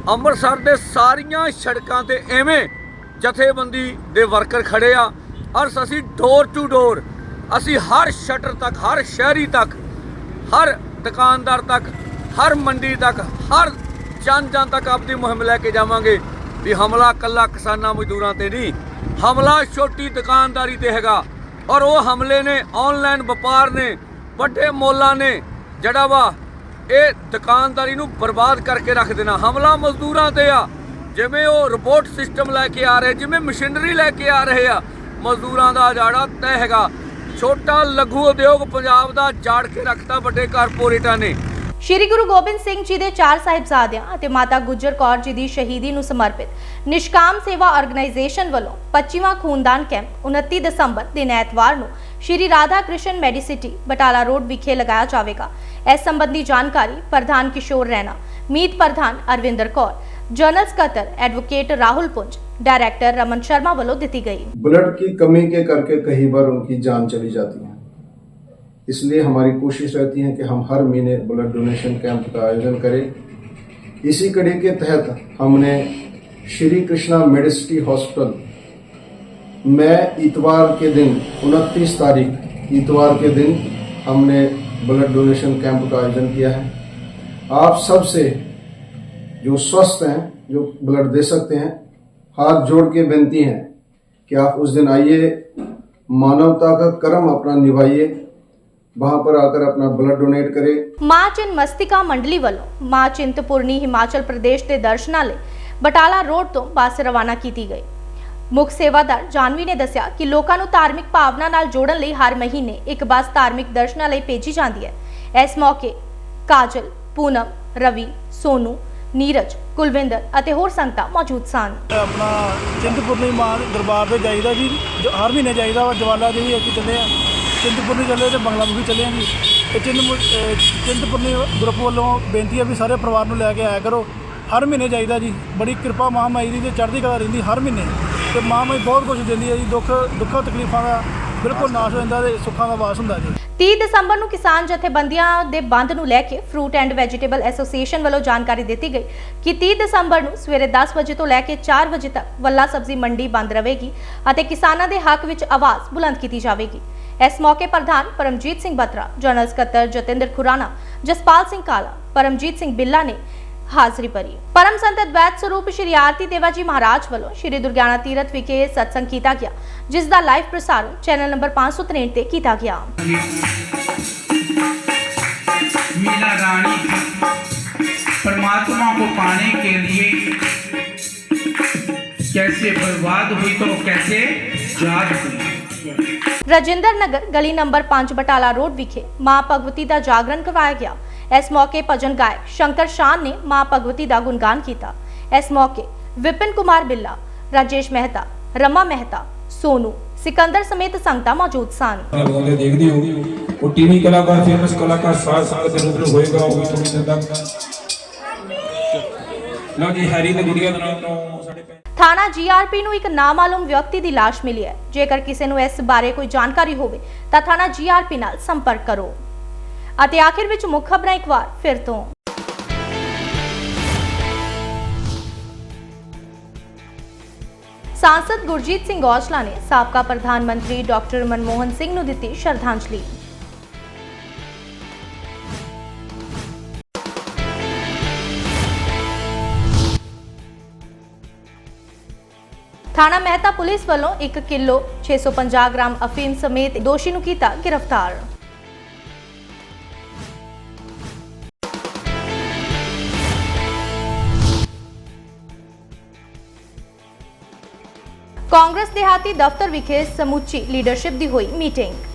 ਅੰਮ੍ਰਿਤਸਰ ਦੇ ਸਾਰੀਆਂ ਸੜਕਾਂ ਤੇ ਐਵੇਂ ਜਥੇਬੰਦੀ ਦੇ ਵਰਕਰ ਖੜੇ ਆ। ਔਰ ਅਸੀਂ ਡੋਰ ਟੂ ਡੋਰ ਅਸੀਂ ਹਰ ਸ਼ਟਰ ਤੱਕ, ਹਰ ਸ਼ਹਿਰੀ ਤੱਕ, ਹਰ ਦੁਕਾਨਦਾਰ ਤੱਕ, ਹਰ ਮੰਡੀ ਤੱਕ, ਹਰ ਜਨ ਜਨ ਤੱਕ ਆਪਣੀ ਮੁਹਿੰਮ ਲੈ ਕੇ ਜਾਵਾਂਗੇ ਵੀ ਹਮਲਾ ਕੱਲਾ ਕਿਸਾਨਾਂ ਮਜ਼ਦੂਰਾਂ ਤੇ ਨਹੀਂ। ਹਮਲਾ ਛੋਟੀ ਦੁਕਾਨਦਾਰੀ ਤੇ ਹੈਗਾ ਔਰ ਉਹ ਹਮਲੇ ਨੇ ਆਨਲਾਈਨ ਵਪਾਰ ਨੇ, ਵੱਡੇ ਮੋਲਾਂ ਨੇ, ਜਿਹੜਾ ਵਾ ਇਹ ਦੁਕਾਨਦਾਰੀ ਨੂੰ ਬਰਬਾਦ ਕਰਕੇ ਰੱਖ ਦੇਣਾ। ਹਮਲਾ ਮਜ਼ਦੂਰਾਂ ਤੇ ਆ। ਜਿਵੇਂ ਉਹ ਰਿਪੋਰਟ ਸਿਸਟਮ ਲੈ ਕੇ ਆ ਰਹੇ, ਜਿਵੇਂ ਮਸ਼ੀਨਰੀ ਲੈ ਕੇ ਆ ਰਹੇ ਆ, ਮਜ਼ਦੂਰਾਂ ਦਾ ਜਾੜਾ ਤੈਅ ਹੈਗਾ। ਛੋਟਾ ਲਘੂ ਉਦਯੋਗ ਪੰਜਾਬ ਦਾ ਜਾੜ ਕੇ ਰੱਖਤਾ ਵੱਡੇ ਕਾਰਪੋਰੇਟਾਂ ਨੇ। ਸ਼੍ਰੀ ਗੁਰੂ ਗੋਬਿੰਦ ਸਿੰਘ ਜੀ ਦੇ ਚਾਰ ਸਾਹਿਬਜ਼ਾਦਿਆਂ ਅਤੇ ਮਾਤਾ ਗੁਜਰ ਕੌਰ ਜੀ ਦੀ ਸ਼ਹੀਦੀ ਨੂੰ ਸਮਰਪਿਤ ਨਿਸ਼ਕਾਮ ਸੇਵਾ ਆਰਗੇਨਾਈਜੇਸ਼ਨ ਵੱਲੋਂ 25ਵਾਂ ਖੂਨਦਾਨ ਕੈਂਪ 29 ਦਸੰਬਰ ਦਿਨ ਐਤਵਾਰ ਨੂੰ ਸ਼੍ਰੀ ਰਾਧਾ ਕ੍ਰਿਸ਼ਨ ਮੈਡੀਸਿਟੀ ਬਟਾਲਾ ਰੋਡ ਵਿਖੇ ਲਗਾਇਆ ਜਾਵੇਗਾ। ਇਸ ਸੰਬੰਧੀ ਜਾਣਕਾਰੀ ਪ੍ਰਧਾਨ ਕਿਸ਼ੋਰ ਰੈਣਾ, ਮੀਤ ਪ੍ਰਧਾਨ ਅਰਵਿੰਦਰ ਕੌਰ जनरल कतर एडवोकेट राहुल पुंज डायरेक्टर रमन शर्मा वालों दी गई। ब्लड की कमी के करके कई बार उनकी जान चली जाती है। इसलिए हमारी कोशिश रहती है कि हम हर महीने ब्लड डोनेशन कैंप का आयोजन करें। इसी कड़ी के तहत हमने श्री कृष्णा मेडिसिटी हॉस्पिटल, में इतवार के दिन, उनतीस तारीख, इतवार के दिन हमने ब्लड डोनेशन कैंप का आयोजन किया है। आप सबसे जो स्वस्थ हैं जो ब्लड दे सकते हैं हाथ जोड़ के बेनती है कि आप उस दिन आइए मानवता का कर्म अपना निभाइए वहां पर आकर अपना ब्लड डोनेट करें ਮਾਂ ਚਿੰਮਸਤਿਕਾ ਮੰਡਲੀ ਵੱਲੋਂ ਮਾਂ ਚਿੰਤਪੁਰਨੀ ਹਿਮਾਚਲ ਪ੍ਰਦੇਸ਼ ਦੇ ਦਰਸ਼ਨਾਂ ਲਈ ਬਟਾਲਾ ਰੋਡ ਤੋਂ ਬੱਸ ਰਵਾਨਾ ਕੀਤੀ ਗਈ ਮੁੱਖ ਸੇਵਾਦਾਰ ਜਾਨਵੀ ਨੇ ਦੱਸਿਆ ਕਿ ਲੋਕਾਂ ਨੂੰ ਧਾਰਮਿਕ ਭਾਵਨਾ ਨਾਲ ਜੋੜਨ ਲਈ ਹਰ ਮਹੀਨੇ ਇੱਕ ਬੱਸ ਧਾਰਮਿਕ ਦਰਸ਼ਨਾਂ ਲਈ ਭੇਜੀ ਜਾਂਦੀ ਹੈ ਇਸ ਮੌਕੇ ਕਾਜਲ ਪੂਨਮ ਰਵੀ ਸੋਨੂ ਨੀਰਜ, ਕੁਲਵਿੰਦਰ ਅਤੇ ਹੋਰ ਸੰਗਤਾਂ ਮੌਜੂਦ ਸਨ। ਆਪਣਾ ਚਿੰਤਪੁਰਨੀ ਮਾਂ ਦਰਬਾਰ ਤੇ ਜਾਈਦਾ ਜੀ। ਜੋ ਹਰ ਮਹੀਨੇ ਜਾਈਦਾ ਵਾ, ਜਵਾਲਾ ਦੇ ਵੀ ਅਸੀਂ ਚੱਲੇ ਆ। ਚਿੰਤਪੁਰਨੀ ਚੱਲੇ ਤੇ ਬੰਗਲਾ ਮੁਖੀ ਚੱਲੇ ਆ ਜੀ। ਇਹ ਚਿੰਤਪੁਰ ਚਿੰਤਪੁਰਨੀ ਗਰੁੱਪ ਵੱਲੋਂ ਬੇਨਤੀ ਹੈ ਵੀ ਸਾਰੇ ਪਰਿਵਾਰ ਨੂੰ ਲੈ ਕੇ ਆਇਆ ਕਰੋ। ਹਰ ਮਹੀਨੇ ਜਾਈਦਾ ਜੀ। ਬੜੀ ਕਿਰਪਾ ਮਹਾਮਾਈ ਦੀ ਤੇ ਚੜ੍ਹਦੀ ਕਲਾ ਰਹਿੰਦੀ ਹਰ ਮਹੀਨੇ। ਤੇ ਮਹਾਮਾਈ ਬਹੁਤ ਕੁਝ ਦਿੰਦੀ ਹੈ ਜੀ। ਦੁੱਖ ਦੁੱਖਾਂ ਤਕਲੀਫਾਂ ਦਾ ਬਿਲਕੁਲ ਨਾਸ਼ ਹੋ ਜਾਂਦਾ ਤੇ ਸੁੱਖਾਂ ਦਾ ਵਾਸ ਹੁੰਦਾ ਜੀ। 30 ਦਸੰਬਰ ਨੂੰ ਕਿਸਾਨ ਜਥੇਬੰਦੀਆਂ ਦੇ ਬੰਦ ਨੂੰ ਲੈ ਕੇ ਫਰੂਟ ਐਂਡ ਵੈਜੀਟੇਬਲ ਐਸੋਸੀਏਸ਼ਨ ਵੱਲੋਂ ਜਾਣਕਾਰੀ ਦਿੱਤੀ ਗਈ ਕਿ 30 ਦਸੰਬਰ ਨੂੰ ਸਵੇਰੇ 10 ਵਜੇ ਤੋਂ ਲੈ ਕੇ 4 ਵਜੇ ਤੱਕ ਵੱਲਾ ਸਬਜ਼ੀ ਮੰਡੀ ਬੰਦ ਰਹੇਗੀ ਅਤੇ ਕਿਸਾਨਾਂ ਦੇ ਹੱਕ ਵਿੱਚ ਆਵਾਜ਼ ਬੁਲੰਦ ਕੀਤੀ ਜਾਵੇਗੀ। ਇਸ ਮੌਕੇ ਪ੍ਰਧਾਨ ਪਰਮਜੀਤ ਸਿੰਘ ਬਤਰਾ ਜਨਰਲ ਸਕੱਤਰ ਜਤਿੰਦਰ ਖੁਰਾਨਾ, ਜਸਪਾਲ ਸਿੰਘ ਕਾਲਾ, ਪਰਮਜੀਤ ਸਿੰਘ ਬਿੱਲਾ ਨੇ ਹਾਜ਼ਰੀ ਭਰੀ ਪਰਮ ਸੰਤ ਅਦਵੈਤ ਸਰੂਪ ਸ਼੍ਰੀ ਆਰਤੀ ਦੇਵਾ ਜੀ ਮਹਾਰਾਜ ਵੱਲੋਂ ਸ਼੍ਰੀ ਦੁਰਗਿਆਨਾ ਤੀਰਥ ਵਿਖੇ ਸਤਸੰਗ ਕੀਤਾ ਗਿਆ ਜਿਸ ਦਾ ਲਾਈਵ ਪ੍ਰਸਾਰਣ ਚੈਨਲ ਨੰਬਰ 563 ਤੇ ਕੀਤਾ ਗਿਆ मीरा रानी परमात्मा को पाने के लिए कैसे बर्बाद हुई तो कैसे याद हुई ਰਜਿੰਦਰ ਨਗਰ ਗਲੀ ਨੰਬਰ 5 ਬਟਾਲਾ ਰੋਡ ਵਿਖੇ ਮਾਂ ਭਗਵਤੀ ਦਾ ਜਾਗਰਣ ਕਰਵਾਇਆ ਗਿਆ ਇਸ ਮੌਕੇ ਭਜਨ ਗਾਇਕ ਸ਼ੰਕਰ ਸ਼ਾਨ ਨੇ ਮਾਂ ਭਗਵਤੀ ਦਾ ਗੁਣਗਾਨ ਕੀਤਾ। ਇਸ ਮੌਕੇ ਵਿਪਿਨ ਕੁਮਾਰ ਬਿੱਲਾ ਰਾਜੇਸ਼ ਮਹਿਤਾ ਰਮਾ ਮਹਿਤਾ ਸੋਨੂ ਸਿਕੰਦਰ ਸਮੇਤ ਸੰਗਤਾਂ ਮੌਜੂਦ ਸਨ। ਵਾਲੇ ਦੇਖਦੇ ਹੋ ਉਹ ਟੀਵੀ ਕਲਾਕਾਰ ਫੇਮਸ ਕਲਾਕਾਰ ਸਾਲ ਸਾਲ ਦੇ ਰੂਪ ਹੋਏਗਾ ਉਹ ਵੀ ਥੋੜੀ ਦਿਨ ਤੱਕ। ਲਓ ਜੀ ਹੈਰੀ ਤੇ ਗੁੜੀਆ ਦੇ ਨਾਮ ਤੋਂ ਸਾਡੇ ਥਾਣਾ ਜੀਆਰਪੀ ਨੂੰ ਇੱਕ ਨਾਮਾਲੂਮ ਵਿਅਕਤੀ ਦੀ ਲਾਸ਼ ਮਿਲੀ ਹੈ। ਜੇਕਰ ਕਿਸੇ ਨੂੰ ਇਸ ਬਾਰੇ ਕੋਈ ਜਾਣਕਾਰੀ ਹੋਵੇ ਤਾਂ ਥਾਣਾ ਜੀਆਰਪੀ ਨਾਲ ਸੰਪਰਕ ਕਰੋ। ਅਤੇ ਆਖਿਰ ਵਿੱਚ ਮੁੱਖ ਖਬਰਾਂ ਇੱਕ ਵਾਰ ਫਿਰ ਤੋਂ। ਸਾਂਸਦ ਗੁਰਜੀਤ ਸਿੰਘ ਔਜਲਾ ਨੇ ਸਾਬਕਾ ਪ੍ਰਧਾਨ ਮੰਤਰੀ ਡਾਕਟਰ ਮਨਮੋਹਨ ਸਿੰਘ ਨੂੰ ਦਿੱਤੀ ਸ਼ਰਧਾਂਜਲੀ। ਥਾਣਾ ਮਹਿਤਾ ਪੁਲਿਸ ਵੱਲੋਂ 1 ਕਿਲੋ 650 ਗ੍ਰਾਮ ਅਫੀਮ ਸਮੇਤ ਦੋਸ਼ੀ ਨੂੰ ਕੀਤਾ ਗ੍ਰਿਫਤਾਰ। ਕਾਂਗਰਸ ਦਿਹਾਤੀ ਦਫ਼ਤਰ ਵਿਖੇ ਸਮੁੱਚੀ ਲੀਡਰਸ਼ਿਪ ਦੀ ਹੋਈ ਮੀਟਿੰਗ